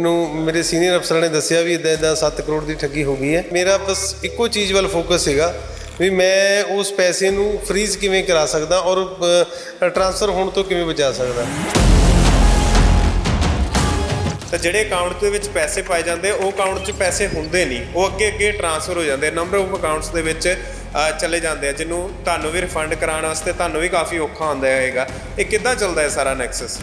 ਨੂੰ ਮੇਰੇ ਸੀਨੀਅਰ ਅਫਸਰਾਂ ਨੇ ਦੱਸਿਆ ਵੀ ਇਦਾਂ ਇਦਾਂ 7 ਕਰੋੜ ਦੀ ਠੱਗੀ ਹੋ ਗਈ ਹੈ। ਮੇਰਾ ਬਸ ਇੱਕੋ ਚੀਜ਼ ਵੱਲ ਫੋਕਸ ਸੀਗਾ ਵੀ ਮੈਂ ਉਸ ਪੈਸੇ ਨੂੰ ਫ੍ਰੀਜ਼ ਕਿਵੇਂ ਕਰਾ ਸਕਦਾ ਔਰ ਟ੍ਰਾਂਸਫਰ ਹੋਣ ਤੋਂ ਕਿਵੇਂ ਬਚਾ ਸਕਦਾ। ਤਾਂ ਜਿਹੜੇ ਅਕਾਊਂਟ ਦੇ ਵਿੱਚ ਪੈਸੇ ਪਾਏ ਜਾਂਦੇ, ਉਹ ਅਕਾਊਂਟ 'ਚ ਪੈਸੇ ਹੁੰਦੇ ਨਹੀਂ। ਉਹ ਅੱਗੇ ਅੱਗੇ ਟ੍ਰਾਂਸਫਰ ਹੋ ਜਾਂਦੇ। ਨੰਬਰ ਆਫ ਅਕਾਊਂਟਸ ਦੇ ਵਿੱਚ ਚਲੇ ਜਾਂਦੇ ਆ, ਜਿਹਨੂੰ ਤੁਹਾਨੂੰ ਵੀ ਰਿਫੰਡ ਕਰਾਉਣ ਵਾਸਤੇ ਤੁਹਾਨੂੰ ਵੀ ਕਾਫੀ ਔਖਾ ਹੁੰਦਾ ਹੈਗਾ। ਇਹ ਕਿੱਦਾਂ ਚੱਲਦਾ ਹੈ ਸਾਰਾ ਨੈਕਸਸ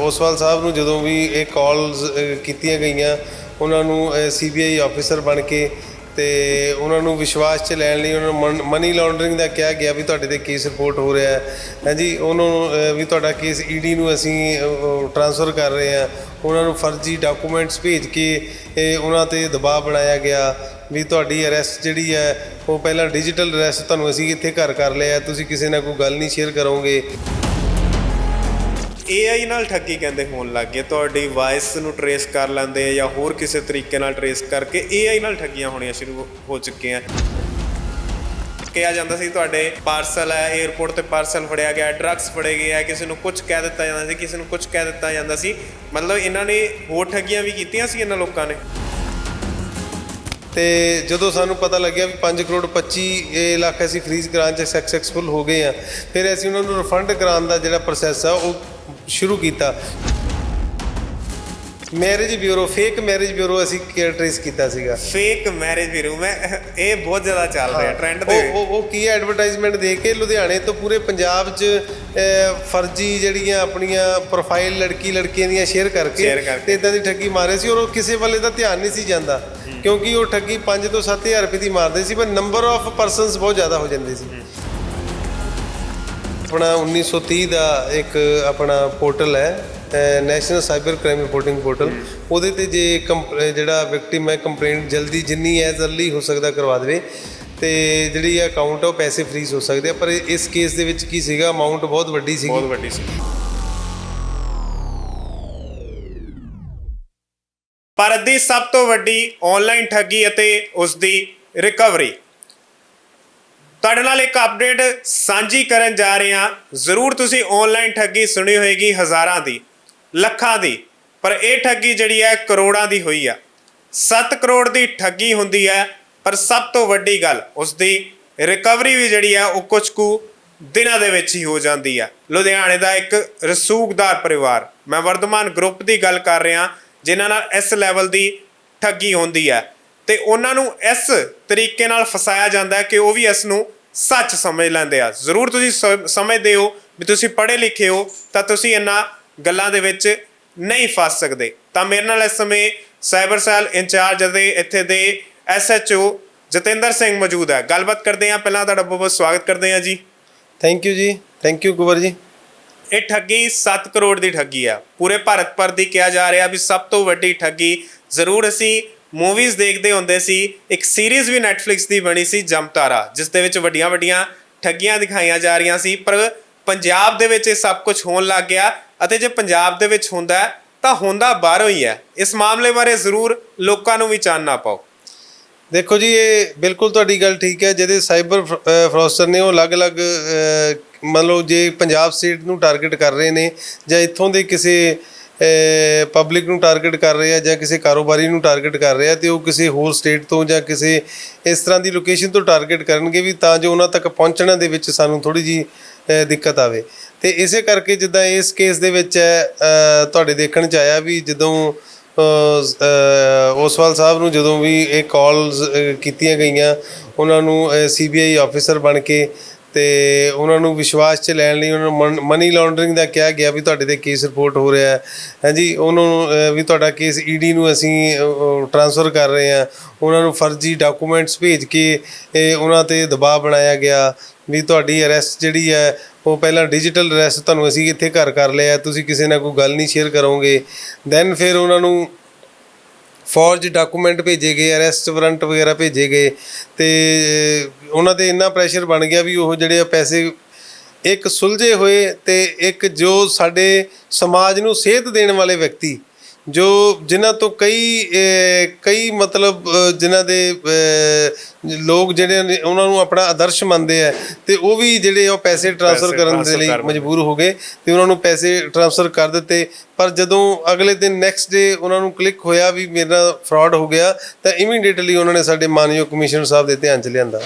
ਓਸਵਾਲ ਸਾਹਿਬ ਨੂੰ ਜਦੋਂ ਵੀ ਇਹ ਕਾਲਸ ਕੀਤੀਆਂ ਗਈਆਂ, ਉਹਨਾਂ ਨੂੰ ਸੀਬੀਆਈ ਆਫੀਸਰ ਬਣ ਕੇ ਤੇ ਉਹਨਾਂ ਨੂੰ ਵਿਸ਼ਵਾਸ 'ਚ ਲੈਣ ਲਈ ਉਹਨਾਂ ਨੂੰ ਮਨੀ ਲਾਂਡਰਿੰਗ ਦਾ ਕਿਹਾ ਗਿਆ ਵੀ ਤੁਹਾਡੇ ਤੇ ਕੇਸ ਰਿਪੋਰਟ ਹੋ ਰਿਹਾ ਹੈ। ਹਾਂਜੀ ਉਹਨਾਂ ਨੂੰ ਵੀ ਤੁਹਾਡਾ ਕੇਸ ਈਡੀ ਨੂੰ ਅਸੀਂ ਟ੍ਰਾਂਸਫਰ ਕਰ ਰਹੇ ਹਾਂ। ਉਹਨਾਂ ਨੂੰ ਫਰਜ਼ੀ ਡਾਕੂਮੈਂਟਸ ਭੇਜ ਕੇ ਇਹ ਉਹਨਾਂ ਤੇ ਦਬਾਅ ਬਣਾਇਆ ਗਿਆ ਵੀ ਤੁਹਾਡੀ ਅਰੈਸਟ ਜਿਹੜੀ ਹੈ, ਉਹ ਪਹਿਲਾਂ ਡਿਜੀਟਲ ਅਰੈਸਟ ਤੁਹਾਨੂੰ ਅਸੀਂ ਇੱਥੇ ਘਰ ਕਰ ਲਿਆ ਤੁਸੀਂ ਕਿਸੇ ਨਾਲ ਕੋਈ ਗੱਲ ਨਹੀਂ ਸ਼ੇਅਰ ਕਰੋਗੇ। AI ਨਾਲ ਠੱਗੀ ਕਹਿੰਦੇ ਹੋਣ ਲੱਗ ਗਏ। ਤੁਹਾਡੀ ਵਾਇਸ ਨੂੰ ਟਰੇਸ ਕਰ ਲੈਂਦੇ ਆ ਜਾਂ ਹੋਰ ਕਿਸੇ ਤਰੀਕੇ ਨਾਲ ਟਰੇਸ ਕਰਕੇ AI ਨਾਲ ਠੱਗੀਆਂ ਹੋਣੀਆਂ ਸ਼ੁਰੂ ਹੋ ਚੁੱਕੀਆਂ। ਕਿਹਾ ਜਾਂਦਾ ਸੀ ਤੁਹਾਡੇ ਪਾਰਸਲ ਹੈ 에어ਪੋਰਟ ਤੇ ਪਾਰਸਲ ਫੜਿਆ ਗਿਆ ਡਰੱਗਸ ਫੜੇ ਗਏ ਆ, ਕਿਸੇ ਨੂੰ ਕੁਝ ਕਹਿ ਦਿੱਤਾ ਜਾਂਦਾ ਸੀ, ਕਿਸੇ ਨੂੰ ਕੁਝ ਕਹਿ ਦਿੱਤਾ ਜਾਂਦਾ ਸੀ। ਮਤਲਬ ਇਹਨਾਂ ਨੇ ਹੋਰ ਠੱਗੀਆਂ ਵੀ ਕੀਤੀਆਂ ਸੀ ਇਹਨਾਂ ਲੋਕਾਂ ਨੇ। ਤੇ ਜਦੋਂ ਸਾਨੂੰ ਪਤਾ ਲੱਗਿਆ ਵੀ 5 ਕਰੋੜ 25 ਲੱਖ ਅਸੀਂ ਫ੍ਰੀਜ਼ ਕਰਾਉਣ ਚ ਸਕਸੈਸਫੁਲ ਹੋ ਗਏ ਆ, ਫਿਰ ਅਸੀਂ ਉਹਨਾਂ ਨੂੰ ਰਿਫੰਡ ਕਰਾਉਣ ਦਾ ਜਿਹੜਾ ਪ੍ਰੋਸੈਸ ਆ, ਉਹ ਸ਼ੁਰੂ ਕੀਤਾ। Marriage bureau fake marriage bureau ਅਸੀਂ ਟ੍ਰੇਸ ਕੀਤਾ ਸੀਗਾ। ਫੇਕ ਮੈਰਿਜ ਵੀਰੂ ਮੈਂ ਇਹ ਬਹੁਤ ਜ਼ਿਆਦਾ ਚੱਲ ਰਿਹਾ ਟ੍ਰੈਂਡ ਦੇ ਉਹ ਉਹ- ਕੀ ਐਡਵਰਟਾਈਜ਼ਮੈਂਟ ਦੇ ਕੇ ਲੁਧਿਆਣੇ ਤੋਂ ਪੂਰੇ ਪੰਜਾਬ 'ਚ ਫਰਜ਼ੀ ਜਿਹੜੀਆਂ ਆਪਣੀਆਂ ਪ੍ਰੋਫਾਈਲ ਲੜਕੀ ਲੜਕੀਆਂ ਦੀਆਂ ਸ਼ੇਅਰ ਕਰਕੇ। ਤੇ ਇਦਾਂ ਦੀ ਠੱਗੀ ਮਾਰੇ ਸੀ ਔਰ ਉਹ ਕਿਸੇ ਵੱਲੇ ਦਾ ਧਿਆਨ ਨਹੀਂ ਸੀ ਜਾਂਦਾ। ਕਿਉਂਕਿ ਉਹ ਠੱਗੀ 5 ਤੋਂ 7000 ਰੁਪਏ ਦੀ ਮਾਰਦੇ ਸੀ ਪਰ ਨੰਬਰ ਆਫ ਪਰਸਨਸ ਬਹੁਤ ਜ਼ਿਆਦਾ ਹੋ ਜਾਂਦੇ ਸੀ। ਆਪਣਾ 1930 ਦਾ ਇੱਕ ਆਪਣਾ ਪੋਰਟਲ ਹੈ national cyber crime reporting portal. ਉਹਦੇ ਤੇ ਜੇ ਜਿਹੜਾ ਵਿਕਟਿਮ ਹੈ ਕੰਪਲੇਂਟ ਜਲਦੀ ਜਿੰਨੀ ਐਜ਼ ਅਰਲੀ ਹੋ ਸਕਦਾ ਕਰਵਾ ਦੇਵੇ ਤੇ ਜਿਹੜੀ ਅਕਾਊਂਟ ਆ ਉਹ ਪੈਸੇ ਫ੍ਰੀਜ਼ ਹੋ ਸਕਦੇ ਆ। ਪਰ ਇਸ ਕੇਸ ਦੇ ਵਿੱਚ ਕੀ ਸੀਗਾ? ਅਮਾਉਂਟ ਬਹੁਤ ਵੱਡੀ ਸੀਗੀ। ਬਹੁਤ ਵੱਡੀ ਸੀ। ਭਾਰਤ ਦੀ ਸਭ ਤੋਂ ਵੱਡੀ ਆਨਲਾਈਨ ਠੱਗੀ ਅਤੇ ਉਸ ਦੀ ਰਿਕਵਰੀ ਤੁਹਾਡੇ ਨਾਲ ਇੱਕ ਅਪਡੇਟ ਸਾਂਝੀ ਕਰਨ ਜਾ ਰਹੇ ਹਾਂ। ਜ਼ਰੂਰ ਤੁਸੀਂ ਆਨਲਾਈਨ ਠੱਗੀ ਸੁਣੀ ਹੋਏਗੀ ਹਜ਼ਾਰਾਂ ਦੀ, ਲੱਖਾਂ ਦੀ, ਪਰ ਇਹ ਠੱਗੀ ਜਿਹੜੀ ਹੈ ਕਰੋੜਾਂ ਦੀ ਹੋਈ ਆ। 7 ਕਰੋੜ ਦੀ ਠੱਗੀ ਹੁੰਦੀ ਹੈ, ਪਰ ਸਭ ਤੋਂ ਵੱਡੀ ਗੱਲ ਉਸ ਦੀ ਰਿਕਵਰੀ ਵੀ ਜਿਹੜੀ ਹੈ ਉਹ ਕੁਝ ਕੁ ਦਿਨਾਂ ਦੇ ਵਿੱਚ ਹੀ ਹੋ ਜਾਂਦੀ ਹੈ ਲੁਧਿਆਣੇ ਦਾ ਇੱਕ ਰਸੂਖਦਾਰ ਪਰਿਵਾਰ, ਮੈਂ ਵਰਧਮਾਨ ਗਰੁੱਪ ਦੀ ਗੱਲ ਕਰ ਰਿਹਾ, ਜਿਨ੍ਹਾਂ ਨਾਲ ਇਸ ਲੈਵਲ ਦੀ ਠੱਗੀ ਹੁੰਦੀ ਹੈ। ਤੇ ਉਹਨਾਂ ਨੂੰ ਇਸ ਤਰੀਕੇ ਨਾਲ ਫਸਾਇਆ ਜਾਂਦਾ ਹੈ ਕਿ ਉਹ ਵੀ ਇਸ ਨੂੰ ਸੱਚ ਸਮਝ ਲੈਂਦੇ ਆ। ਜ਼ਰੂਰ ਤੁਸੀਂ ਸਮਝਦੇ ਹੋ ਵੀ ਤੁਸੀਂ ਪੜ੍ਹੇ ਲਿਖੇ ਹੋ ਤਾਂ ਤੁਸੀਂ ਇਹਨਾਂ ਗੱਲਾਂ ਦੇ ਵਿੱਚ ਨਹੀਂ ਫਸ ਸਕਦੇ। ਤਾਂ ਮੇਰੇ ਨਾਲ ਇਸ ਸਮੇਂ ਸਾਈਬਰ ਸੈੱਲ ਇੰਚਾਰਜ ਅਤੇ ਇੱਥੇ ਦੇ ਐਸਐਚਓ ਜਤਿੰਦਰ ਸਿੰਘ ਮੌਜੂਦ ਹੈ। ਗੱਲਬਾਤ ਕਰਦੇ ਹਾਂ। ਪਹਿਲਾਂ ਤੁਹਾਡਾ ਬਹੁਤ ਬਹੁਤ ਸਵਾਗਤ ਕਰਦੇ ਹਾਂ ਜੀ। ਥੈਂਕ ਯੂ ਜੀ। Thank you Kuwar ji. ਇਹ ਠੱਗੀ 7 ਕਰੋੜ ਦੀ ਠੱਗੀ ਆ। ਪੂਰੇ ਭਾਰਤ ਭਰ ਦੀ ਕਿਹਾ ਜਾ ਰਿਹਾ ਵੀ ਸਭ ਤੋਂ ਵੱਡੀ ਠੱਗੀ ਜ਼ਰੂਰ ਅਸੀਂ ਮੂਵੀਜ਼ ਦੇਖਦੇ ਹੁੰਦੇ ਸੀ ਇੱਕ ਸੀਰੀਜ਼ ਵੀ Netflix ਦੀ ਬਣੀ ਸੀ ਜਮਤਾਰਾ ਜਿਸ ਦੇ ਵਿੱਚ ਵੱਡੀਆਂ ਵੱਡੀਆਂ ਠੱਗੀਆਂ ਦਿਖਾਈਆਂ ਜਾ ਰਹੀਆਂ ਸੀ ਪਰ ਪੰਜਾਬ ਦੇ ਵਿੱਚ ਇਹ ਸਭ ਕੁਝ ਹੋਣ ਲੱਗ ਗਿਆ ਅਤੇ ਜੇ ਪੰਜਾਬ ਦੇ ਵਿੱਚ ਹੁੰਦਾ ਤਾਂ ਹੁੰਦਾ ਬਾਹਰੋਂ ਹੀ ਹੈ। ਇਸ ਮਾਮਲੇ ਬਾਰੇ ਜ਼ਰੂਰ ਲੋਕਾਂ ਨੂੰ ਵੀ ਚਾਨਣਾ ਪਾਓ। ਦੇਖੋ ਜੀ ਇਹ ਬਿਲਕੁਲ ਤੁਹਾਡੀ ਗੱਲ ਠੀਕ ਹੈ ਜਿਹਦੇ ਸਾਈਬਰ ਫਰੋਸਟਰ ਨੇ ਉਹ ਅਲੱਗ-ਅਲੱਗ ਅਹ, ਮੰਨ ਲਓ ਜੇ ਪੰਜਾਬ ਸਟੇਟ ਨੂੰ ਟਾਰਗੇਟ ਕਰ ਰਹੇ ਨੇ ਜਾਂ ਇੱਥੋਂ ਦੇ ਕਿਸੇ ਪਬਲਿਕ ਨੂੰ ਟਾਰਗੇਟ ਕਰ ਰਿਹਾ ਜਾਂ ਕਿਸੇ ਕਾਰੋਬਾਰੀ ਨੂੰ ਟਾਰਗੇਟ ਕਰ ਰਿਹਾ ਆ ਤੇ ਉਹ ਕਿਸੇ ਹੋਰ ਸਟੇਟ ਤੋਂ ਜਾਂ ਕਿਸੇ ਇਸ ਤਰ੍ਹਾਂ ਦੀ ਲੋਕੇਸ਼ਨ ਤੋਂ ਟਾਰਗੇਟ ਕਰਨਗੇ ਵੀ ਤਾਂ ਜੋ ਉਹਨਾਂ ਤੱਕ ਪਹੁੰਚਣ ਦੇ ਵਿੱਚ ਸਾਨੂੰ ਥੋੜੀ ਜੀ ਦਿੱਕਤ ਆਵੇ। ਤੇ ਇਸੇ ਕਰਕੇ ਜਿੱਦਾਂ ਇਸ ਕੇਸ ਦੇ ਵਿੱਚ ਤੁਹਾਡੇ ਦੇਖਣ ਚ ਆਇਆ ਵੀ ਜਦੋਂ ਓਸਵਾਲ ਸਾਹਿਬ ਨੂੰ ਜਦੋਂ ਵੀ ਇਹ ਕਾਲਸ ਕੀਤੀਆਂ ਗਈਆਂ, ਉਹਨਾਂ ਨੂੰ ਸੀਬੀਆਈ ਆਫੀਸਰ ਬਣ ਕੇ ਤੇ ਉਹਨਾਂ ਨੂੰ ਵਿਸ਼ਵਾਸ 'ਚ ਲੈਣ ਲਈ ਉਹਨਾਂ ਨੂੰ ਮਨੀ ਲਾਂਡਰਿੰਗ ਦਾ ਕਿਹਾ ਗਿਆ ਵੀ ਤੁਹਾਡੇ ਤੇ ਕੇਸ ਰਿਪੋਰਟ ਹੋ ਰਿਹਾ ਹੈ। ਹਾਂਜੀ ਉਹਨਾਂ ਨੂੰ ਵੀ ਤੁਹਾਡਾ ਕੇਸ ਈਡੀ ਨੂੰ ਅਸੀਂ ਟ੍ਰਾਂਸਫਰ ਕਰ ਰਹੇ ਹਾਂ। ਉਹਨਾਂ ਨੂੰ ਫਰਜ਼ੀ ਡਾਕੂਮੈਂਟਸ ਭੇਜ ਕੇ ਇਹ ਉਹਨਾਂ ਤੇ ਦਬਾਅ ਬਣਾਇਆ ਗਿਆ ਵੀ ਤੁਹਾਡੀ ਅਰੈਸਟ ਜਿਹੜੀ ਹੈ, ਉਹ ਪਹਿਲਾਂ ਡਿਜੀਟਲ ਅਰੈਸਟ ਤੁਹਾਨੂੰ ਅਸੀਂ ਇੱਥੇ ਘਰ ਕਰ ਲਿਆ ਤੁਸੀਂ ਕਿਸੇ ਨਾਲ ਕੋਈ ਗੱਲ ਨਹੀਂ ਸ਼ੇਅਰ ਕਰੋਗੇ। ਦੈਨ ਫਿਰ ਉਹਨਾਂ ਨੂੰ ਫੌਰਜ ਡਾਕੂਮੈਂਟ ਭੇਜੇ ਗਏ ਅਰੈਸਟ ਵਾਰੰਟ ਵਗੈਰਾ ਭੇਜੇ ਗਏ ਤੇ ਉਹਨਾਂ ਤੇ ਇੰਨਾ ਪ੍ਰੈਸ਼ਰ ਬਣ ਗਿਆ ਵੀ ਉਹ ਜਿਹੜੇ ਆ ਪੈਸੇ ਇੱਕ ਸੁਲਝੇ ਹੋਏ ਤੇ ਇੱਕ ਜੋ ਸਾਡੇ ਸਮਾਜ ਨੂੰ ਸੇਧ ਦੇਣ ਵਾਲੇ ਵਿਅਕਤੀ ਜੋ ਜਿਨ੍ਹਾਂ ਤੋਂ ਕਈ ਕਈ ਮਤਲਬ ਜਿਨ੍ਹਾਂ ਦੇ ਲੋਕ ਜਿਹੜੇ ਨੇ ਉਹਨਾਂ ਨੂੰ ਆਪਣਾ ਆਦਰਸ਼ ਮੰਨਦੇ ਆ ਤੇ ਉਹ ਵੀ ਜਿਹੜੇ ਉਹ ਪੈਸੇ ਟ੍ਰਾਂਸਫਰ ਕਰਨ ਦੇ ਲਈ। ਮਜਬੂਰ ਹੋ ਗਏ ਤੇ ਉਹਨਾਂ ਨੂੰ ਪੈਸੇ ਟ੍ਰਾਂਸਫਰ ਕਰ ਦਿੱਤੇ ਪਰ ਜਦੋਂ ਅਗਲੇ ਦਿਨ ਨੈਕਸਟ ਡੇ ਉਹਨਾਂ ਨੂੰ ਕਲਿੱਕ ਹੋਇਆ ਵੀ ਮੇਰਾ ਫਰਾਡ ਹੋ ਗਿਆ ਤਾਂ ਇਮੀਡੀਏਟਲੀ ਉਹਨਾਂ ਨੇ ਸਾਡੇ ਮਾਨਯੋਗ ਕਮਿਸ਼ਨਰ ਸਾਹਿਬ ਦੇ ਧਿਆਨ ਚ ਲਿਆਂਦਾ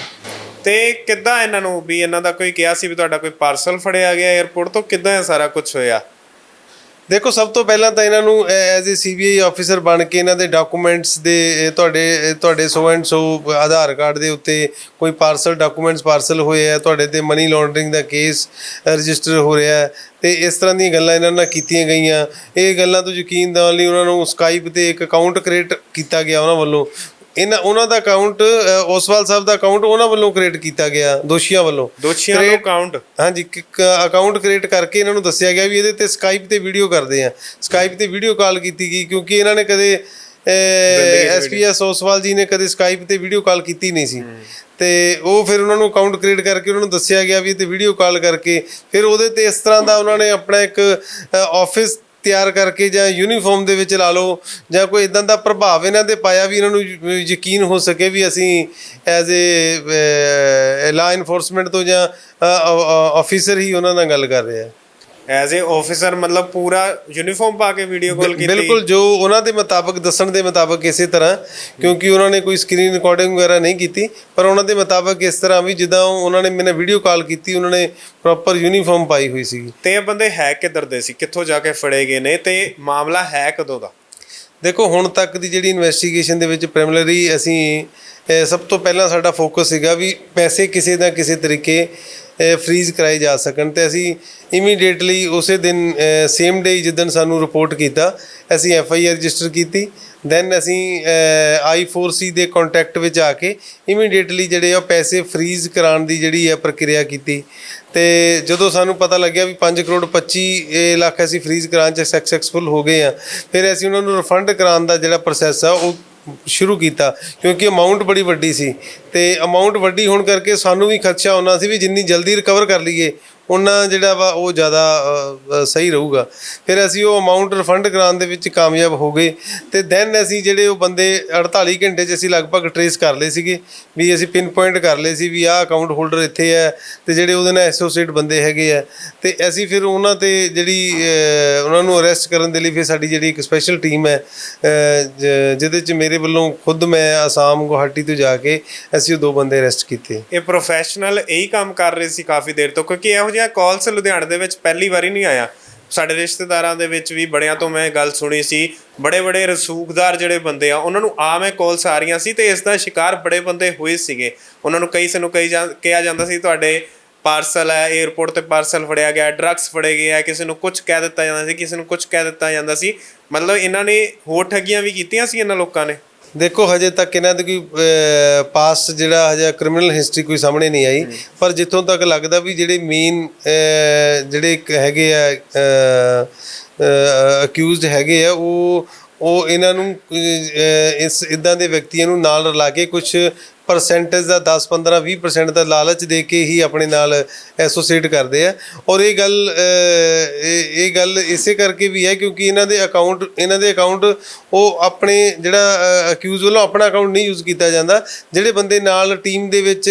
ਤੇ ਕਿੱਦਾਂ ਇਹਨਾਂ ਨੂੰ ਵੀ ਇਹਨਾਂ ਦਾ ਕੋਈ ਕਿਹਾ ਸੀ ਵੀ ਤੁਹਾਡਾ ਕੋਈ ਪਾਰਸਲ ਫੜਿਆ ਗਿਆ 에어ਪੋਰਟ ਤੋਂ? ਕਿੱਦਾਂ ਇਹ ਸਾਰਾ ਕੁਝ ਹੋਇਆ? ਦੇਖੋ, ਸਭ ਤੋਂ ਪਹਿਲਾਂ ਤਾਂ ਇਹਨਾਂ ਨੂੰ ਐਜ਼ ਅ ਸੀਬੀਆਈ ਆਫੀਸਰ ਬਣ ਕੇ ਇਹਨਾਂ ਦੇ ਡਾਕੂਮੈਂਟਸ ਦੇ ਤੁਹਾਡੇ ਤੁਹਾਡੇ so and so Aadhaar card ਦੇ ਉੱਤੇ ਕੋਈ ਪਾਰਸਲ ਡਾਕੂਮੈਂਟਸ ਪਾਰਸਲ ਹੋਏ ਆ, ਤੁਹਾਡੇ ਤੇ ਮਨੀ ਲਾਂਡਰਿੰਗ ਦਾ ਕੇਸ ਰਜਿਸਟਰ ਹੋ ਰਿਹਾ ਹੈ ਤੇ ਇਸ ਤਰ੍ਹਾਂ ਦੀਆਂ ਗੱਲਾਂ ਇਹਨਾਂ ਨਾਲ ਕੀਤੀਆਂ ਗਈਆਂ। ਇਹ ਗੱਲਾਂ ਤੋਂ ਯਕੀਨ ਦਿਵਾਉਣ ਲਈ ਉਹਨਾਂ ਨੂੰ ਸਕਾਈਪ ਤੇ ਇੱਕ ਅਕਾਊਂਟ ਕ੍ਰੀਏਟ ਕੀਤਾ ਗਿਆ ਉਹਨਾਂ ਵੱਲੋਂ। ਇਹਨਾਂ ਉਹਨਾਂ ਦਾ ਅਕਾਊਂਟ ਓਸਵਾਲ ਸਾਹਿਬ ਦਾ ਅਕਾਊਂਟ ਉਹਨਾਂ ਵੱਲੋਂ ਕ੍ਰੀਏਟ ਕੀਤਾ ਗਿਆ ਦੋਸ਼ੀਆਂ ਵੱਲੋਂ। ਦੋਸ਼ੀਆਂ ਨੂੰ Create- ਕਾਊਂਟ ਹਾਂਜੀ ਅਕਾਊਂਟ ਕ੍ਰੀਏਟ ਕਰਕੇ ਇਹਨਾਂ ਨੂੰ ਦੱਸਿਆ ਗਿਆ ਵੀ ਇਹਦੇ ਤੇ ਸਕਾਈਪ ਤੇ ਵੀਡੀਓ ਕਰਦੇ ਆ। ਸਕਾਈਪ ਤੇ ਵੀਡੀਓ ਕਾਲ ਕੀਤੀ ਗਈ ਕਿਉਂਕਿ ਇਹਨਾਂ ਨੇ ਕਦੇ ਐਸਪੀਐਸ ਓਸਵਾਲ ਜੀ ਨੇ ਕਦੇ ਸਕਾਈਪ ਤੇ ਵੀਡੀਓ ਕਾਲ ਕੀਤੀ ਨਹੀਂ ਸੀ। ਤੇ ਉਹ ਫਿਰ ਉਹਨਾਂ ਨੂੰ ਅਕਾਊਂਟ ਕ੍ਰੀਏਟ ਕਰਕੇ ਉਹਨਾਂ ਨੂੰ ਦੱਸਿਆ ਗਿਆ ਵੀ ਇਹ ਤੇ ਵੀਡੀਓ ਕਾਲ ਕਰਕੇ ਫਿਰ ਉਹਦੇ ਤੇ ਇਸ ਤਰ੍ਹਾਂ ਦਾ ਉਹਨਾਂ ਨੇ ਆਪਣਾ ਇੱਕ ਆਫਿਸ ਤਿਆਰ ਕਰਕੇ ਜਾਂ ਯੂਨੀਫਾਰਮ ਦੇ ਵਿੱਚ ਲਾ ਲਓ ਜਾਂ ਕੋਈ ਇਦਾਂ ਦਾ ਪ੍ਰਭਾਵ ਇਹਨਾਂ ਤੇ ਪਾਇਆ ਵੀ ਇਹਨਾਂ ਨੂੰ ਯਕੀਨ ਹੋ ਸਕੇ ਵੀ ਅਸੀਂ ਐਜ਼ ਏ ਲਾ ਇਨਫੋਰਸਮੈਂਟ ਤੋਂ ਜਾਂ ਆਫੀਸਰ ਹੀ ਉਹਨਾਂ ਨਾਲ ਗੱਲ ਕਰ ਰਹੇ ਆ ਐਜ਼ ਅ ਆਫੀਸਰ ਮਤਲਬ ਪੂਰਾ ਯੂਨੀਫਾਰਮ ਪਾ ਕੇ ਵੀਡੀਓ ਕਾਲ ਕੀਤੀ। ਬਿਲਕੁਲ ਜੋ ਉਹਨਾਂ ਦੇ ਮੁਤਾਬਕ ਦੱਸਣ ਦੇ ਮੁਤਾਬਕ ਇਸੇ ਤਰ੍ਹਾਂ ਕਿਉਂਕਿ ਉਹਨਾਂ ਨੇ ਕੋਈ ਸਕਰੀਨ ਰਿਕਾਰਡਿੰਗ ਵਗੈਰਾ ਨਹੀਂ ਕੀਤੀ ਪਰ ਉਹਨਾਂ ਦੇ ਮੁਤਾਬਕ ਇਸ ਤਰ੍ਹਾਂ ਵੀ ਜਿੱਦਾਂ ਉਹਨਾਂ ਨੇ ਮੈਨੇ ਵੀਡੀਓ ਕਾਲ ਕੀਤੀ ਉਹਨਾਂ ਨੇ ਪ੍ਰੋਪਰ ਯੂਨੀਫਾਰਮ ਪਾਈ ਹੋਈ ਸੀਗੀ। ਤੇ ਇਹ ਬੰਦੇ ਹੈ ਕਿੱਧਰ ਦੇ ਸੀ? ਕਿੱਥੋਂ ਜਾ ਕੇ ਫੜੇ ਗਏ ਨੇ? ਤੇ ਮਾਮਲਾ ਹੈ ਕਦੋਂ ਦਾ? ਦੇਖੋ ਹੁਣ ਤੱਕ ਦੀ ਜਿਹੜੀ ਇਨਵੈਸਟੀਗੇਸ਼ਨ ਦੇ ਵਿੱਚ ਪ੍ਰਾਇਮਰੀ ਅਸੀਂ ਸਭ ਤੋਂ ਪਹਿਲਾਂ ਸਾਡਾ ਫੋਕਸ ਸੀਗਾ ਵੀ ਪੈਸੇ ਕਿਸੇ ਨਾ ਕਿਸੇ ਤਰੀਕੇ ਫ੍ਰੀਜ਼ ਕਰਾਏ ਜਾ ਸਕਣ ਤੇ ਅਸੀਂ ਇਮੀਡੀਏਟਲੀ ਉਸੇ ਦਿਨ ਸੇਮ ਡੇ ਜਿੱਦਣ ਸਾਨੂੰ ਰਿਪੋਰਟ ਕੀਤਾ, ਅਸੀਂ ਐਫ ਆਈ ਆਰ ਰਜਿਸਟਰ ਕੀਤੀ ਦੈਨ ਅਸੀਂ I4C ਦੇ ਕੰਟੈਕਟ ਵਿੱਚ ਆ ਕੇ ਇਮੀਡੀਏਟਲੀ ਜਿਹੜੇ ਆ ਪੈਸੇ ਫ੍ਰੀਜ਼ ਕਰਾਉਣ ਦੀ ਜਿਹੜੀ ਆ ਪ੍ਰਕਿਰਿਆ ਕੀਤੀ। ਤੇ ਜਦੋਂ ਸਾਨੂੰ ਪਤਾ ਲੱਗਿਆ ਵੀ 5 ਕਰੋੜ 25 ਲੱਖ ਅਸੀਂ ਫ੍ਰੀਜ਼ ਕਰਾਉਣ ਚ ਸਕਸੈਸਫੁਲ ਹੋ ਗਏ ਆ, ਫਿਰ ਅਸੀਂ ਉਹਨਾਂ ਨੂੰ ਰਿਫੰਡ ਕਰਾਉਣ ਦਾ ਜਿਹੜਾ ਪ੍ਰੋਸੈਸ ਆ, ਉਹ ਸ਼ੁਰੂ ਕੀਤਾ, ਕਿਉਂਕਿ ਅਮਾਉਂਟ ਬੜੀ ਵੱਡੀ ਸੀ ਤੇ ਅਮਾਉਂਟ ਵੱਡੀ ਹੋਣ ਕਰਕੇ ਸਾਨੂੰ ਵੀ ਖਦਸ਼ਾ ਹੋਣਾ ਸੀ ਵੀ ਜਿੰਨੀ ਜਲਦੀ ਰਿਕਵਰ ਕਰ ਲਈਏ। ਉਹਨਾਂ ਜਿਹੜਾ ਵਾ ਉਹ ਜ਼ਿਆਦਾ ਸਹੀ ਰਹੂਗਾ। ਫਿਰ ਅਸੀਂ ਉਹ ਅਮਾਉਂਟ ਰਿਫੰਡ ਕਰਾਉਣ ਦੇ ਵਿੱਚ ਕਾਮਯਾਬ ਹੋ ਗਏ ਤੇ ਦੈਨ ਅਸੀਂ ਜਿਹੜੇ ਉਹ ਬੰਦੇ 48 ਘੰਟੇ 'ਚ ਅਸੀਂ ਲਗਭਗ ਟਰੇਸ ਕਰ ਲਏ ਸੀਗੇ ਵੀ ਅਸੀਂ ਪਿਨ ਪੁਆਇੰਟ ਕਰ ਲਏ ਸੀ ਵੀ ਆਹ ਅਕਾਊਂਟ ਹੋਲਡਰ ਇੱਥੇ ਹੈ ਤੇ ਜਿਹੜੇ ਉਹਦੇ ਨਾਲ ਐਸੋਸੀਏਟ ਬੰਦੇ ਹੈਗੇ ਆ। ਤੇ ਅਸੀਂ ਫਿਰ ਉਹਨਾਂ ਤੇ ਜਿਹੜੀ ਉਹਨਾਂ ਨੂੰ ਅਰੈਸਟ ਕਰਨ ਦੇ ਲਈ ਫਿਰ ਸਾਡੀ ਜਿਹੜੀ ਇੱਕ ਸਪੈਸ਼ਲ ਟੀਮ ਹੈ ਜ- ਜਿਹਦੇ 'ਚ ਮੇਰੇ ਵੱਲੋਂ ਖੁਦ ਮੈਂ ਆਸਾਮ ਗੁਹਾਟੀ ਤੋਂ ਜਾ ਕੇ ਅਸੀਂ ਉਹ ਦੋ ਬੰਦੇ ਅਰੈਸਟ ਕੀਤੇ। ਇਹ ਪ੍ਰੋਫੈਸ਼ਨਲ ਇਹੀ ਕੰਮ ਕਰ ਰਹੇ ਸੀ ਕਾਫੀ ਦੇਰ ਤੋਂ, ਕਿਉਂਕਿ ਇਹੋ ਜਿਹਾ ਕਾਲਸ ਲੁਧਿਆਣੇ ਦੇ ਵਿੱਚ ਪਹਿਲੀ ਵਾਰੀ ਨਹੀਂ ਆਇਆ। ਸਾਡੇ ਰਿਸ਼ਤੇਦਾਰਾਂ ਦੇ ਵਿੱਚ ਵੀ ਬੜਿਆਂ ਤੋਂ ਮੈਂ ਗੱਲ ਸੁਣੀ ਸੀ। ਬੜੇ ਬੜੇ ਰਸੂਖਦਾਰ ਜਿਹੜੇ ਬੰਦੇ ਆ, ਉਹਨਾਂ ਨੂੰ ਆਮ ਇਹ ਕਾਲਸ ਆ ਰਹੀਆਂ ਸੀ ਤੇ ਇਸ ਦਾ ਸ਼ਿਕਾਰ ਬੜੇ ਬੰਦੇ ਹੋਏ ਸੀਗੇ। ਉਹਨਾਂ ਨੂੰ ਕਈ ਸਾਨੂੰ ਕਈ ਜਾਂ- ਕਿਹਾ ਜਾਂਦਾ ਸੀ, ਤੁਹਾਡੇ ਪਾਰਸਲ ਹੈ 에어ਪੋਰਟ ਤੇ ਪਾਰਸਲ ਫੜਿਆ ਗਿਆ ਡਰੱਗਸ ਫੜੇ ਗਏ ਆ, ਕਿਸੇ ਨੂੰ ਕੁਝ ਕਹਿ ਦਿੱਤਾ ਜਾਂਦਾ ਸੀ, ਕਿਸੇ ਨੂੰ ਕੁਝ ਕਹਿ ਦਿੱਤਾ ਜਾਂਦਾ ਸੀ। ਮਤਲਬ ਇਹਨਾਂ ਨੇ ਹੋਰ ਠੱਗੀਆਂ ਵੀ ਕੀਤੀਆਂ ਸੀ ਇਹਨਾਂ ਲੋਕਾਂ ਨੇ? ਦੇਖੋ ਹਜੇ ਤੱਕ ਇਹਨਾਂ ਦੀ ਕੋਈ ਪਾਸ ਜਿਹੜਾ ਹਜੇ ਕ੍ਰਿਮੀਨਲ ਹਿਸਟਰੀ ਕੋਈ ਸਾਹਮਣੇ ਨਹੀਂ ਆਈ। ਪਰ ਜਿੱਥੋਂ ਤੱਕ ਲੱਗਦਾ ਵੀ ਜਿਹੜੇ ਮੇਨ ਜਿਹੜੇ ਹੈਗੇ ਆ ਅਕਿਊਜ਼ਡ ਹੈਗੇ ਆ ਉਹ ਉਹ ਇਹਨਾਂ ਨੂੰ ਅਹ, ਇਸ ਇਦਾਂ ਦੇ ਵਿਅਕਤੀਆਂ ਨੂੰ ਨਾਲ ਰਲਾ ਕੇ ਕੁਝ ਪਰਸੈਂਟੇਜ ਦਾ 10 15 20% ਦਾ ਲਾਲਚ ਦੇ ਕੇ ਹੀ ਆਪਣੇ ਨਾਲ ਐਸੋਸੀਏਟ ਕਰਦੇ ਆ। ਔਰ ਇਹ ਗੱਲ ਅਹ, ਇਹ ਇਹ ਗੱਲ ਇਸੇ ਕਰਕੇ ਵੀ ਹੈ ਕਿਉਂਕਿ ਇਹਨਾਂ ਦੇ ਅਕਾਊਂਟ ਇਹਨਾਂ ਦੇ ਅਕਾਊਂਟ ਉਹ ਆਪਣੇ ਜਿਹੜਾ ਅਕਿਊਜ਼ ਵੱਲੋਂ ਆਪਣਾ ਅਕਾਊਂਟ ਨਹੀਂ ਯੂਜ਼ ਕੀਤਾ ਜਾਂਦਾ। ਜਿਹੜੇ ਬੰਦੇ ਨਾਲ ਟੀਮ ਦੇ ਵਿੱਚ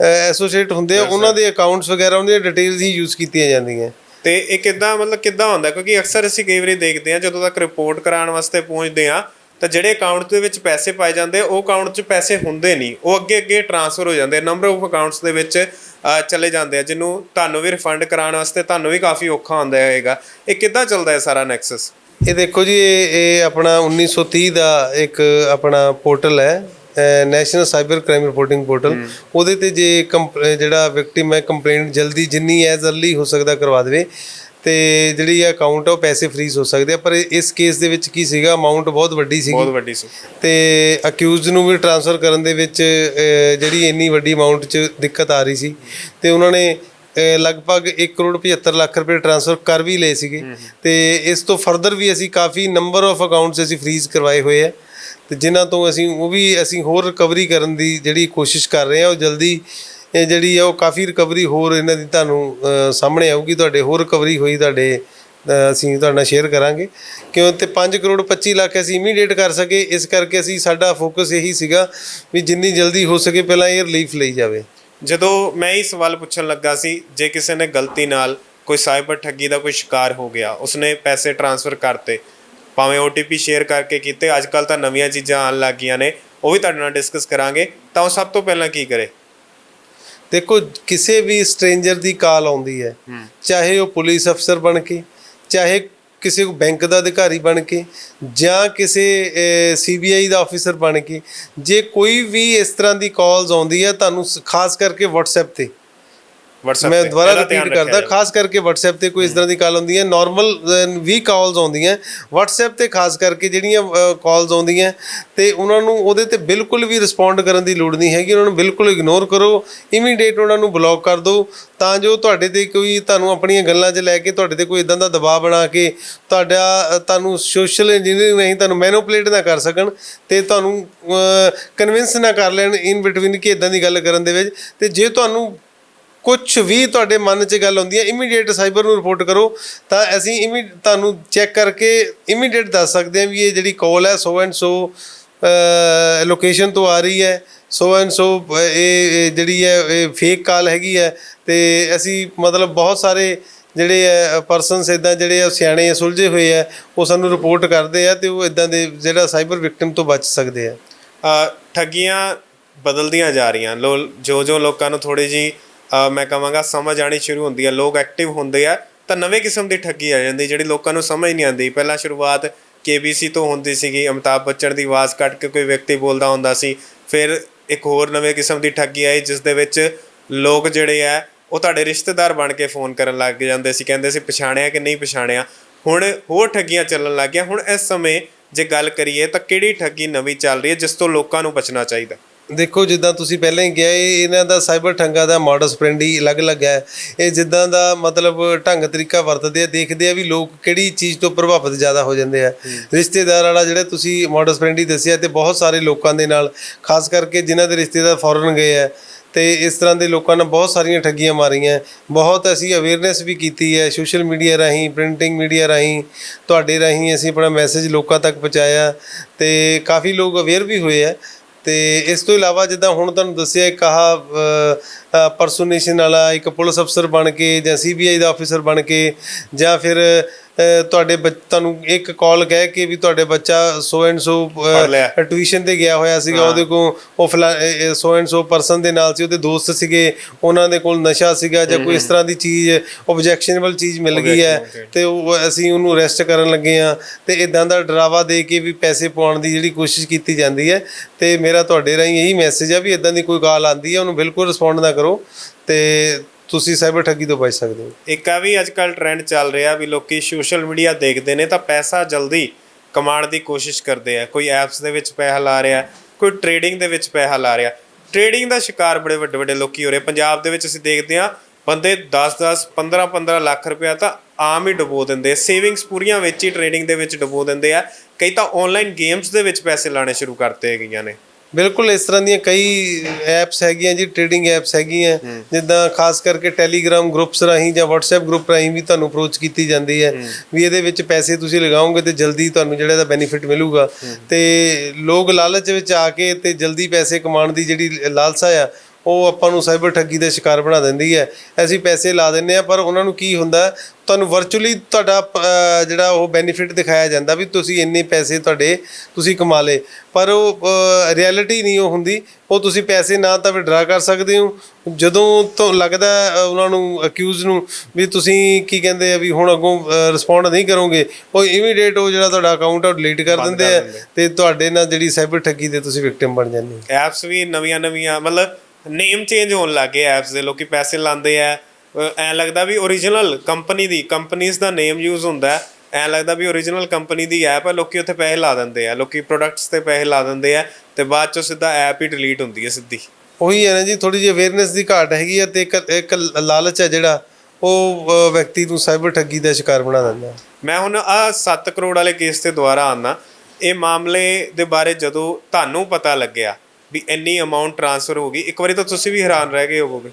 ਐਸੋਸੀਏਟ ਹੁੰਦੇ ਆ ਉਹਨਾਂ ਦੇ ਅਕਾਊਂਟਸ ਵਗੈਰਾ ਉਹਨਾਂ ਦੀਆਂ ਡਿਟੇਲਸ ਹੀ ਯੂਜ਼ ਕੀਤੀਆਂ ਜਾਂਦੀਆਂ। ਤੇ ਇਹ ਕਿੱਦਾਂ, ਮਤਲਬ ਕਿੱਦਾਂ ਹੁੰਦਾ? ਕਿਉਂਕਿ ਅਕਸਰ ਅਸੀਂ ਕਈ ਵਾਰੀ ਦੇਖਦੇ ਹਾਂ, ਜਦੋਂ ਤੱਕ ਰਿਪੋਰਟ ਕਰਾਉਣ ਵਾਸਤੇ ਪਹੁੰਚਦੇ ਹਾਂ, ਤਾਂ ਜਿਹੜੇ ਅਕਾਊਂਟ ਦੇ ਵਿੱਚ ਪੈਸੇ ਪਾਏ ਜਾਂਦੇ, ਉਹ ਅਕਾਊਂਟ 'ਚ ਪੈਸੇ ਹੁੰਦੇ ਨਹੀਂ। ਉਹ ਅੱਗੇ ਅੱਗੇ ਟ੍ਰਾਂਸਫਰ ਹੋ ਜਾਂਦੇ ਨੰਬਰ ਆਫ ਅਕਾਊਂਟਸ ਦੇ ਵਿੱਚ ਚਲੇ ਜਾਂਦੇ ਆ, ਜਿਹਨੂੰ ਤੁਹਾਨੂੰ ਵੀ ਰਿਫੰਡ ਕਰਾਉਣ ਵਾਸਤੇ ਤੁਹਾਨੂੰ ਵੀ ਕਾਫੀ ਔਖਾ ਹੁੰਦਾ ਹੋਏਗਾ ਇਹ ਕਿੱਦਾਂ ਚੱਲਦਾ ਹੈ ਸਾਰਾ ਨੈਕਸਸ ਇਹ ਦੇਖੋ ਜੀ, ਇਹ ਇਹ ਆਪਣਾ 1930 ਦਾ ਇੱਕ ਆਪਣਾ ਪੋਰਟਲ ਹੈ। National cyber crime reporting portal ਉਹਦੇ ਤੇ ਜੇ ਜਿਹੜਾ ਵਿਕਟਿਮ ਹੈ ਕੰਪਲੇਂਟ ਜਲਦੀ ਜਿੰਨੀ ਐਜ਼ ਅਰਲੀ ਹੋ ਸਕਦਾ ਕਰਵਾ ਦੇਵੇ ਤੇ ਜਿਹੜੀ ਇਹ ਅਕਾਊਂਟ ਆ ਉਹ ਪੈਸੇ ਫ੍ਰੀਜ਼ ਹੋ ਸਕਦੇ ਆ। ਪਰ ਇਸ ਕੇਸ ਦੇ ਵਿੱਚ ਕੀ ਸੀਗਾ? ਅਮਾਉਂਟ ਬਹੁਤ ਵੱਡੀ ਸੀਗੀ। ਬਹੁਤ ਵੱਡੀ ਸੀ। ਤੇ ਅਕਿਊਜ਼ਡ ਨੂੰ ਵੀ ਟ੍ਰਾਂਸਫਰ ਕਰਨ ਦੇ ਵਿੱਚ ਜਿਹੜੀ ਇੰਨੀ ਵੱਡੀ ਅਮਾਉਂਟ 'ਚ ਦਿੱਕਤ ਆ ਰਹੀ ਸੀ। ਤੇ ਉਹਨਾਂ ਨੇ ਲਗਭਗ 1 ਕਰੋੜ 75 ਲੱਖ ਰੁਪਏ ਟ੍ਰਾਂਸਫਰ ਕਰ ਵੀ ਲਏ ਸੀਗੇ। ਤੇ ਇਸ ਤੋਂ ਫਰਦਰ ਵੀ ਅਸੀਂ ਕਾਫੀ ਨੰਬਰ ਆਫ ਅਕਾਊਂਟਸ ਅਸੀਂ ਫ੍ਰੀਜ਼ ਕਰਵਾਏ ਹੋਏ ਆ। ਤੇ ਜਿਨ੍ਹਾਂ ਤੋਂ ਅਸੀਂ, ਉਹ ਵੀ ਅਸੀਂ ਹੋਰ ਰਿਕਵਰੀ ਕਰਨ ਦੀ ਜਿਹੜੀ ਕੋਸ਼ਿਸ਼ ਕਰ ਰਹੇ ਆ ਉਹ ਜਲਦੀ, ਇਹ ਜਿਹੜੀ ਆ, ਉਹ ਕਾਫੀ ਰਿਕਵਰੀ ਹੋਰ ਇਹਨਾਂ ਦੀ ਤੁਹਾਨੂੰ ਸਾਹਮਣੇ ਆਊਗੀ, ਤੁਹਾਡੇ ਹੋਰ ਰਿਕਵਰੀ ਹੋਈ ਤੁਹਾਡੇ ਅਸੀਂ ਤੁਹਾਡੇ ਨਾਲ ਸ਼ੇਅਰ ਕਰਾਂਗੇ। ਕਿਉਂ ਤੇ 5 ਕਰੋੜ 25 ਲੱਖ ਅਸੀਂ ਇਮੀਡੀਏਟ ਕਰ ਸਕੇ, ਇਸ ਕਰਕੇ ਅਸੀਂ, ਸਾਡਾ ਫੋਕਸ ਇਹੀ ਸੀਗਾ ਵੀ ਜਿੰਨੀ ਜਲਦੀ ਹੋ ਸਕੇ ਪਹਿਲਾਂ ਇਹ ਰਿਲੀਫ ਲਈ ਜਾਵੇ। ਜਦੋਂ ਮੈਂ ਇਹ ਸਵਾਲ ਪੁੱਛਣ ਲੱਗਾ ਸੀ, ਜੇ ਕਿਸੇ ਨੇ ਗਲਤੀ ਨਾਲ ਕੋਈ ਸਾਈਬਰ ਠੱਗੀ ਦਾ ਕੋਈ ਸ਼ਿਕਾਰ ਹੋ ਗਿਆ, ਉਸਨੇ ਪੈਸੇ ਟ੍ਰਾਂਸਫਰ ਕਰਤੇ ਭਾਵੇਂ OTP ਸ਼ੇਅਰ ਕਰਕੇ ਕੀਤੇ ਅੱਜ ਕੱਲ ਤਾਂ ਨਵੀਆਂ ਚੀਜ਼ਾਂ ਆਉਣ ਲੱਗ ਗਈਆਂ ਨੇ ਉਹ ਵੀ ਤੁਹਾਡੇ ਨਾਲ ਡਿਸਕਸ ਕਰਾਂਗੇ। ਤਾਂ ਉਹ ਸਭ ਤੋਂ ਪਹਿਲਾਂ ਕੀ ਕਰੇ? ਦੇਖੋ ਕਿਸੇ ਵੀ ਸਟ੍ਰੇਂਜਰ ਦੀ ਕਾਲ ਆਉਂਦੀ ਹੈ ਚਾਹੇ ਉਹ ਪੁਲਿਸ ਅਫਸਰ ਬਣ ਕੇ ਚਾਹੇ ਕਿਸੇ ਬੈਂਕ ਦਾ ਅਧਿਕਾਰੀ ਬਣ ਕੇ ਜਾਂ ਕਿਸੇ ਸੀਬੀਆਈ ਦਾ ਆਫੀਸਰ ਬਣ ਕੇ ਜੇ ਕੋਈ ਵੀ ਇਸ ਤਰ੍ਹਾਂ ਦੀ ਕਾਲਸ ਆਉਂਦੀ ਹੈ ਤੁਹਾਨੂੰ ਖਾਸ ਕਰਕੇ WhatsApp ਤੇ WhatsApp ਮੈਂ ਦੁਬਾਰਾ ਰਿਪੀਟ ਕਰਦਾ ਖਾਸ ਕਰਕੇ WhatsApp ਤੇ ਕੋਈ ਇਸ ਤਰ੍ਹਾਂ ਦੀ ਕਾਲ ਆਉਂਦੀ ਹੈ ਨਾਰਮਲ ਵੀ ਕਾਲਸ ਆਉਂਦੀਆਂ WhatsApp ਤੇ ਖਾਸ ਕਰਕੇ ਜਿਹੜੀਆਂ ਕਾਲਸ ਆਉਂਦੀਆਂ ਤੇ ਉਹਨਾਂ ਨੂੰ ਉਹਦੇ ਤੇ ਬਿਲਕੁਲ ਵੀ ਰਿਸਪੌਂਡ ਕਰਨ ਦੀ ਲੋੜ ਨਹੀਂ ਹੈਗੀ ਉਹਨਾਂ ਨੂੰ ਬਿਲਕੁਲ ਇਗਨੋਰ ਕਰੋ ਇਮੀਡੀਏਟ ਉਹਨਾਂ ਨੂੰ ਬਲੌਕ ਕਰ ਦਿਓ ਤਾਂ ਜੋ ਤੁਹਾਡੇ ਤੇ ਕੋਈ ਤੁਹਾਨੂੰ ਆਪਣੀਆਂ ਗੱਲਾਂ 'ਚ ਲੈ ਕੇ ਤੁਹਾਡੇ ਤੇ ਕੋਈ ਇਦਾਂ ਦਾ ਦਬਾਅ ਬਣਾ ਕੇ ਤੁਹਾਡਾ ਤੁਹਾਨੂੰ ਸੋਸ਼ਲ ਇੰਜੀਨੀਅਰਿੰਗ ਨਹੀਂ ਤੁਹਾਨੂੰ ਮੈਨੂਪਲੇਟ ਨਾ ਕਰ ਸਕਣ ਤੇ ਤੁਹਾਨੂੰ ਕਨਵਿੰਸ ਨਾ ਕਰ ਲੈਣ ਇਨ ਬਿਟਵੀਨ ਕਿ ਇਦਾਂ ਦੀ ਗੱਲ ਕਰਨ ਦੇ ਵਿੱਚ ਤੇ ਜੇ ਤੁਹਾਨੂੰ ਕੁਝ ਵੀ ਤੁਹਾਡੇ ਮਨ 'ਚ ਗੱਲ ਆਉਂਦੀ ਹੈ ਇਮੀਡੀਏਟ ਸਾਈਬਰ ਨੂੰ ਰਿਪੋਰਟ ਕਰੋ, ਤਾਂ ਅਸੀਂ ਇਮੀ, ਤੁਹਾਨੂੰ ਚੈੱਕ ਕਰਕੇ ਇਮੀਡੀਏਟ ਦੱਸ ਸਕਦੇ ਹਾਂ ਵੀ ਇਹ ਜਿਹੜੀ ਕਾਲ ਹੈ ਸੋ ਐਂਡ ਸੋ ਲੋਕੇਸ਼ਨ ਤੋਂ ਆ ਰਹੀ ਹੈ ਸੋ ਐਂਡ ਸੋ ਇਹ ਜਿਹੜੀ ਹੈ, ਇਹ ਫੇਕ ਕਾਲ ਹੈਗੀ ਹੈ, ਤੇ ਅਸੀਂ ਮਤਲਬ ਬਹੁਤ ਸਾਰੇ ਜਿਹੜੇ ਹੈ ਪਰਸਨਸ ਇਦਾਂ ਜਿਹੜੇ ਆ, ਸਿਆਣੇ ਆ, ਸੁਲਝੇ ਹੋਏ ਆ, ਉਹ ਸਾਨੂੰ ਰਿਪੋਰਟ ਕਰਦੇ ਆ ਤੇ ਉਹ ਇਦਾਂ ਦੇ ਜਿਹੜਾ ਸਾਈਬਰ ਵਿਕਟਿਮ ਤੋਂ ਬਚ ਸਕਦੇ ਆ। ਠੱਗੀਆਂ ਬਦਲਦੀਆਂ ਜਾ ਰਹੀਆਂ, ਲੋ ਜੋ ਜੋ ਲੋਕਾਂ ਨੂੰ ਥੋੜੀ ਜੀ ਮੈਂ ਕਹਾਂਗਾ ਸਮਝ ਆਣੀ ਸ਼ੁਰੂ ਹੁੰਦੀ ਹੈ। ਲੋਕ ਐਕਟਿਵ ਹੁੰਦੇ ਆ ਤਾਂ ਨਵੇਂ ਕਿਸਮ ਦੀ ਠੱਗੀ ਆ ਜਾਂਦੀ, ਜਿਹੜੀ ਲੋਕਾਂ ਨੂੰ ਸਮਝ ਨਹੀਂ ਆਉਂਦੀ। ਪਹਿਲਾਂ ਸ਼ੁਰੂਆਤ KBC ਤੋਂ ਹੁੰਦੀ ਸੀਗੀ, ਅਮਿਤਾਭ ਬੱਚਨ ਦੀ ਆਵਾਜ਼ ਕੱਟ ਕੇ ਕੋਈ ਵਿਅਕਤੀ ਬੋਲਦਾ ਹੁੰਦਾ ਸੀ। ਫਿਰ ਇੱਕ ਹੋਰ ਨਵੇਂ ਕਿਸਮ ਦੀ ਠੱਗੀ ਆਈ, ਜਿਸ ਦੇ ਵਿੱਚ ਲੋਕ ਜਿਹੜੇ ਆ, ਉਹ ਤੁਹਾਡੇ ਰਿਸ਼ਤੇਦਾਰ ਬਣ ਕੇ ਫੋਨ ਕਰਨ ਲੱਗ ਜਾਂਦੇ ਸੀ। ਕਹਿੰਦੇ ਸੀ, ਪਛਾਣਿਆ ਕਿ ਨਹੀਂ ਪਛਾਣਿਆ? ਹੁਣ ਹੋਰ ਠੱਗੀਆਂ ਚੱਲਣ ਲੱਗ ਗਿਆ ਹੁਣ ਇਸ ਸਮੇਂ ਜੇ ਗੱਲ ਕਰੀਏ ਤਾਂ ਕਿਹੜੀ ਠੱਗੀ ਨਵੀਂ ਚੱਲ ਰਹੀ ਹੈ, ਜਿਸ ਤੋਂ ਲੋਕਾਂ ਨੂੰ ਬਚਣਾ ਚਾਹੀਦਾ? ਦੇਖੋ ਜਿੱਦਾਂ ਤੁਸੀਂ ਪਹਿਲਾਂ ਹੀ ਕਿਹਾ ਇਹ ਇਹਨਾਂ ਦਾ ਸਾਈਬਰ ਠੰਗਾ ਦਾ ਮਾਡਸ ਫ੍ਰੈਂਡਲੀ ਅਲੱਗ-ਅਲੱਗ ਹੈ। ਇਹ ਜਿੱਦਾਂ ਦਾ ਮਤਲਬ ਢੰਗ ਤਰੀਕਾ ਵਰਤਦੇ ਆ ਦੇਖਦੇ ਆ ਵੀ ਲੋਕ ਕਿਹੜੀ ਚੀਜ਼ ਤੋਂ ਪ੍ਰਭਾਵਿਤ ਜ਼ਿਆਦਾ ਹੋ ਜਾਂਦੇ ਆ। ਰਿਸ਼ਤੇਦਾਰ ਵਾਲਾ ਜਿਹੜਾ ਤੁਸੀਂ ਮਾਡਸ ਫ੍ਰੈਂਡਲੀ ਦੱਸਿਆ ਤੇ ਬਹੁਤ ਸਾਰੇ ਲੋਕਾਂ ਦੇ ਨਾਲ ਖਾਸ ਕਰਕੇ ਜਿਨ੍ਹਾਂ ਦੇ ਰਿਸ਼ਤੇਦਾਰ ਫੋਰਨ ਗਏ ਆ ਤੇ ਇਸ ਤਰ੍ਹਾਂ ਦੇ ਲੋਕਾਂ ਨੇ ਬਹੁਤ ਸਾਰੀਆਂ ਠੱਗੀਆਂ ਮਾਰੀਆਂ। ਬਹੁਤ ਅਸੀਂ ਅਵੇਅਰਨੈਸ ਵੀ ਕੀਤੀ ਹੈ ਸੋਸ਼ਲ ਮੀਡੀਆ ਰਾਹੀਂ ਪ੍ਰਿੰਟਿੰਗ ਮੀਡੀਆ ਰਾਹੀਂ ਤੁਹਾਡੇ ਰਾਹੀਂ ਅਸੀਂ ਆਪਣਾ ਮੈਸੇਜ ਲੋਕਾਂ ਤੱਕ ਪਹੁੰਚਾਇਆ ਤੇ ਕਾਫੀ ਲੋਕ ਅਵੇਅਰ ਵੀ ਹੋਏ ਆ। ਤੇ ਇਸ ਤੋਂ ਇਲਾਵਾ ਜਿੱਦਾਂ ਹੁਣ ਤੁਹਾਨੂੰ ਦੱਸਿਆ ਇੱਕ ਆਹ ਪਰਸੋਨੇਸ਼ਨ ਵਾਲਾ ਇੱਕ ਪੁਲਿਸ ਅਫਸਰ ਬਣ ਕੇ ਜਾਂ ਸੀਬੀਆਈ ਦਾ ਆਫੀਸਰ ਬਣ ਕੇ ਜਾਂ ਫਿਰ ਤੁਹਾਡੇ ਬੱਚ- ਤੁਹਾਨੂੰ ਇੱਕ ਕਾਲ ਕਹਿ ਕੇ ਵੀ ਤੁਹਾਡੇ ਬੱਚਾ ਸੋ ਐਂਡ ਸੋ। ਟਿਊਸ਼ਨ ਤੇ ਗਿਆ ਹੋਇਆ ਸੀਗਾ ਉਹਦੇ ਕੋਲ ਉਹ ਸੋ ਐਂਡ ਸੋ ਪਰਸਨ ਦੇ ਨਾਲ ਸੀ ਉਹਦੇ ਦੋਸਤ ਸੀਗੇ ਉਹਨਾਂ ਦੇ ਕੋਲ ਨਸ਼ਾ ਸੀਗਾ ਜਾਂ ਕੋਈ ਇਸ ਤਰ੍ਹਾਂ ਦੀ ਚੀਜ਼ ਆਬਜੈਕਸ਼ਨੇਬਲ ਚੀਜ਼ ਮਿਲ ਗਈ ਹੈ ਤੇ ਉਹ ਅਸੀਂ ਉਹਨੂੰ ਅਰੈਸਟ ਕਰਨ ਲੱਗੇ ਆ ਤੇ ਇਦਾਂ ਦਾ ਡਰਾਵਾ ਦੇ ਕੇ ਵੀ ਪੈਸੇ ਪਾਉਣ ਦੀ ਜਿਹੜੀ ਕੋਸ਼ਿਸ਼ ਕੀਤੀ ਜਾਂਦੀ ਹੈ ਤੇ ਮੇਰਾ ਤੁਹਾਡੇ ਰਾਹੀਂ ਇਹੀ ਮੈਸੇਜ ਆ ਵੀ ਇਦਾਂ ਦੀ ਕੋਈ ਕਾਲ ਆਂਦੀ ਹੈ ਉਹਨੂੰ ਬਿਲਕੁਲ ਰਿਸਪੌਂਡ ਨਾ ਕਰੋ ਤੇ ਤੁਸੀਂ ਸਾਈਬਰ ਠੱਗੀ ਤੋਂ ਬਚ ਸਕਦੇ ਹੋ। ਇੱਕ ਆ ਵੀ ਅੱਜ ਕੱਲ ਟ੍ਰੈਂਡ ਚੱਲ ਰਿਹਾ ਵੀ ਲੋਕੀ ਸੋਸ਼ਲ ਮੀਡੀਆ ਦੇਖਦੇ ਨੇ ਤਾਂ ਪੈਸਾ ਜਲਦੀ ਕਮਾਉਣ ਦੀ ਕੋਸ਼ਿਸ਼ ਕਰਦੇ ਆ। ਕੋਈ ਐਪਸ ਦੇ ਵਿੱਚ ਪੈਸਾ ਲਾ ਰਿਹਾ, ਕੋਈ ਟ੍ਰੇਡਿੰਗ ਦੇ ਵਿੱਚ ਪੈਸਾ ਲਾ ਰਿਹਾ। ਟ੍ਰੇਡਿੰਗ ਦਾ ਸ਼ਿਕਾਰ ਬੜੇ ਵੱਡੇ ਵੱਡੇ ਲੋਕੀ ਹੋ ਰਹੇ। ਪੰਜਾਬ ਦੇ ਵਿੱਚ ਅਸੀਂ ਦੇਖਦੇ ਆ ਬੰਦੇ 10-10 15-15 ਲੱਖ ਰੁਪਇਆ ਤਾਂ ਆਮ ਹੀ ਡੁਬੋ ਦਿੰਦੇ ਸੇਵਿੰਗਸ ਪੂਰੀਆਂ ਵਿੱਚ ਹੀ ਟ੍ਰੇਡਿੰਗ ਦੇ ਵਿੱਚ ਡੁਬੋ ਦਿੰਦੇ ਆ। ਕਈ ਤਾਂ ਆਨਲਾਈਨ ਗੇਮਸ ਦੇ ਵਿੱਚ ਪੈਸੇ ਲਾਣੇ ਸ਼ੁਰੂ ਕਰਤੇ ਗਈਆਂ ਨੇ। ਬਿਲਕੁਲ ਇਸ ਤਰ੍ਹਾਂ ਦੀਆਂ ਕਈ ਐਪਸ ਹੈਗੀਆਂ ਜੀ ਟ੍ਰੇਡਿੰਗ ਐਪਸ ਹੈਗੀਆਂ। ਜਿੱਦਾਂ ਖਾਸ ਕਰਕੇ ਟੈਲੀਗ੍ਰਾਮ ਗਰੁੱਪਸ ਰਾਹੀਂ ਜਾਂ WhatsApp ਗਰੁੱਪ ਰਾਹੀਂ ਵੀ ਤੁਹਾਨੂੰ ਅਪਰੋਚ ਕੀਤੀ ਜਾਂਦੀ ਹੈ। ਵੀ ਇਹਦੇ ਵਿੱਚ ਪੈਸੇ ਤੁਸੀਂ ਲਗਾਓਗੇ ਤੇ ਜਲਦੀ ਤੁਹਾਨੂੰ ਜਿਹੜਾ ਇਹਦਾ ਬੈਨੀਫਿਟ ਮਿਲੂਗਾ। ਤੇ ਲੋਕ ਲਾਲਚ ਵਿੱਚ ਆ ਕੇ ਤੇ ਜਲਦੀ ਪੈਸੇ ਕਮਾਉਣ ਦੀ ਜਿਹੜੀ ਲਾਲਸਾ ਆ ਉਹ ਆਪਾਂ ਨੂੰ ਸਾਈਬਰ ਠੱਗੀ ਦਾ ਸ਼ਿਕਾਰ ਬਣਾ ਦਿੰਦੀ ਹੈ। ਅਸੀਂ ਪੈਸੇ ਲਾ ਦਿੰਨੇ ਆ ਪਰ ਉਹਨਾਂ ਨੂੰ ਕੀ ਹੁੰਦਾ ਤੁਹਾਨੂੰ ਵਰਚੁਅਲੀ ਤੁਹਾਡਾ ਅਹ, ਜਿਹੜਾ ਉਹ ਬੈਨੀਫਿਟ ਦਿਖਾਇਆ ਜਾਂਦਾ ਵੀ ਤੁਸੀਂ ਇੰਨੇ ਪੈਸੇ ਤੁਹਾਡੇ ਤੁਸੀਂ ਕਮਾ ਲਏ। ਪਰ ਉਹ ਰਿਐਲਿਟੀ ਨਹੀਂ ਉਹ ਹੁੰਦੀ। ਉਹ ਤੁਸੀਂ ਪੈਸੇ ਨਾ ਤਾਂ ਵਿਡਰਾ ਕਰ ਸਕਦੇ ਹੋ। ਜਦੋਂ ਤੋਂ ਲੱਗਦਾ ਉਹਨਾਂ ਨੂੰ ਅਕਿਊਜ਼ ਨੂੰ ਵੀ ਤੁਸੀਂ ਕੀ ਕਹਿੰਦੇ ਆ ਵੀ ਹੁਣ ਅੱਗੋਂ ਰਿਸਪੌਂਡ ਨਹੀਂ ਕਰੋਗੇ ਉਹ ਇਮੀਡੀਏਟ ਉਹ ਜਿਹੜਾ ਤੁਹਾਡਾ ਅਕਾਊਂਟ ਆ ਡਿਲੀਟ ਕਰ ਦਿੰਦੇ ਆ ਤੇ ਤੁਹਾਡੇ ਨਾਲ ਜਿਹੜੀ ਸਾਈਬਰ ਠੱਗੀ ਦੇ ਤੁਸੀਂ ਵਿਕਟਿਮ ਬਣ ਜਾਂਦੇ ਹੋ। ਐਪਸ ਵੀ ਨਵੀਆਂ ਨਵੀਆਂ ਮਤਲਬ ਨੇਮ ਚੇਂਜ ਹੋਣ ਲੱਗੇ ਐਪਸ ਦੇ ਲੋਕੀ ਪੈਸੇ ਲਾਉਂਦੇ ਆ। ਐ ਲੱਗਦਾ ਵੀ origignal ਕੰਪਨੀ ਦੀ ਕੰਪਨੀਆਂ ਦਾ ਨੇਮ ਯੂਜ਼ ਹੁੰਦਾ ਐ ਲੱਗਦਾ ਵੀ origignal ਕੰਪਨੀ ਦੀ ਐਪ ਹੈ ਲੋਕੀ ਉੱਥੇ ਪੈਸੇ ਲਾ ਦਿੰਦੇ ਆ ਲੋਕੀ ਪ੍ਰੋਡਕਟਸ ਤੇ ਪੈਸੇ ਲਾ ਦਿੰਦੇ ਆ ਤੇ ਬਾਅਦ ਚੋਂ ਸਿੱਧਾ ਐਪ ਹੀ ਡਿਲੀਟ ਹੁੰਦੀ ਹੈ ਸਿੱਧੀ। ਉਹੀ ਹੈ ਨਾ ਜੀ ਥੋੜੀ ਜਿਹੀ ਅਵੇਅਰਨੈਸ ਦੀ ਘਾਟ ਹੈਗੀ ਆ ਤੇ ਇੱਕ ਇੱਕ ਲਾਲਚ ਹੈ ਜਿਹੜਾ ਉਹ ਵਿਅਕਤੀ ਨੂੰ ਸਾਈਬਰ ਠੱਗੀ ਦਾ ਸ਼ਿਕਾਰ ਬਣਾ ਦਿੰਦਾ ਮੈਂ ਹੁਣ ਆ 7 ਕਰੋੜ ਵਾਲੇ ਕੇਸ ਤੇ ਦੁਬਾਰਾ ਆਨਾ ਇਹ ਮਾਮਲੇ ਦੇ ਬਾਰੇ ਜਦੋਂ ਤੁਹਾਨੂੰ ਪਤਾ ਲੱਗਿਆ ਵੀ ਇੰਨੀ ਅਮਾਉਂਟ ਟ੍ਰਾਂਸਫਰ ਹੋ ਗਈ ਇੱਕ ਵਾਰੀ ਤਾਂ ਤੁਸੀਂ ਵੀ ਹੈਰਾਨ ਰਹਿ ਗਏ ਹੋਵੋਗੇ।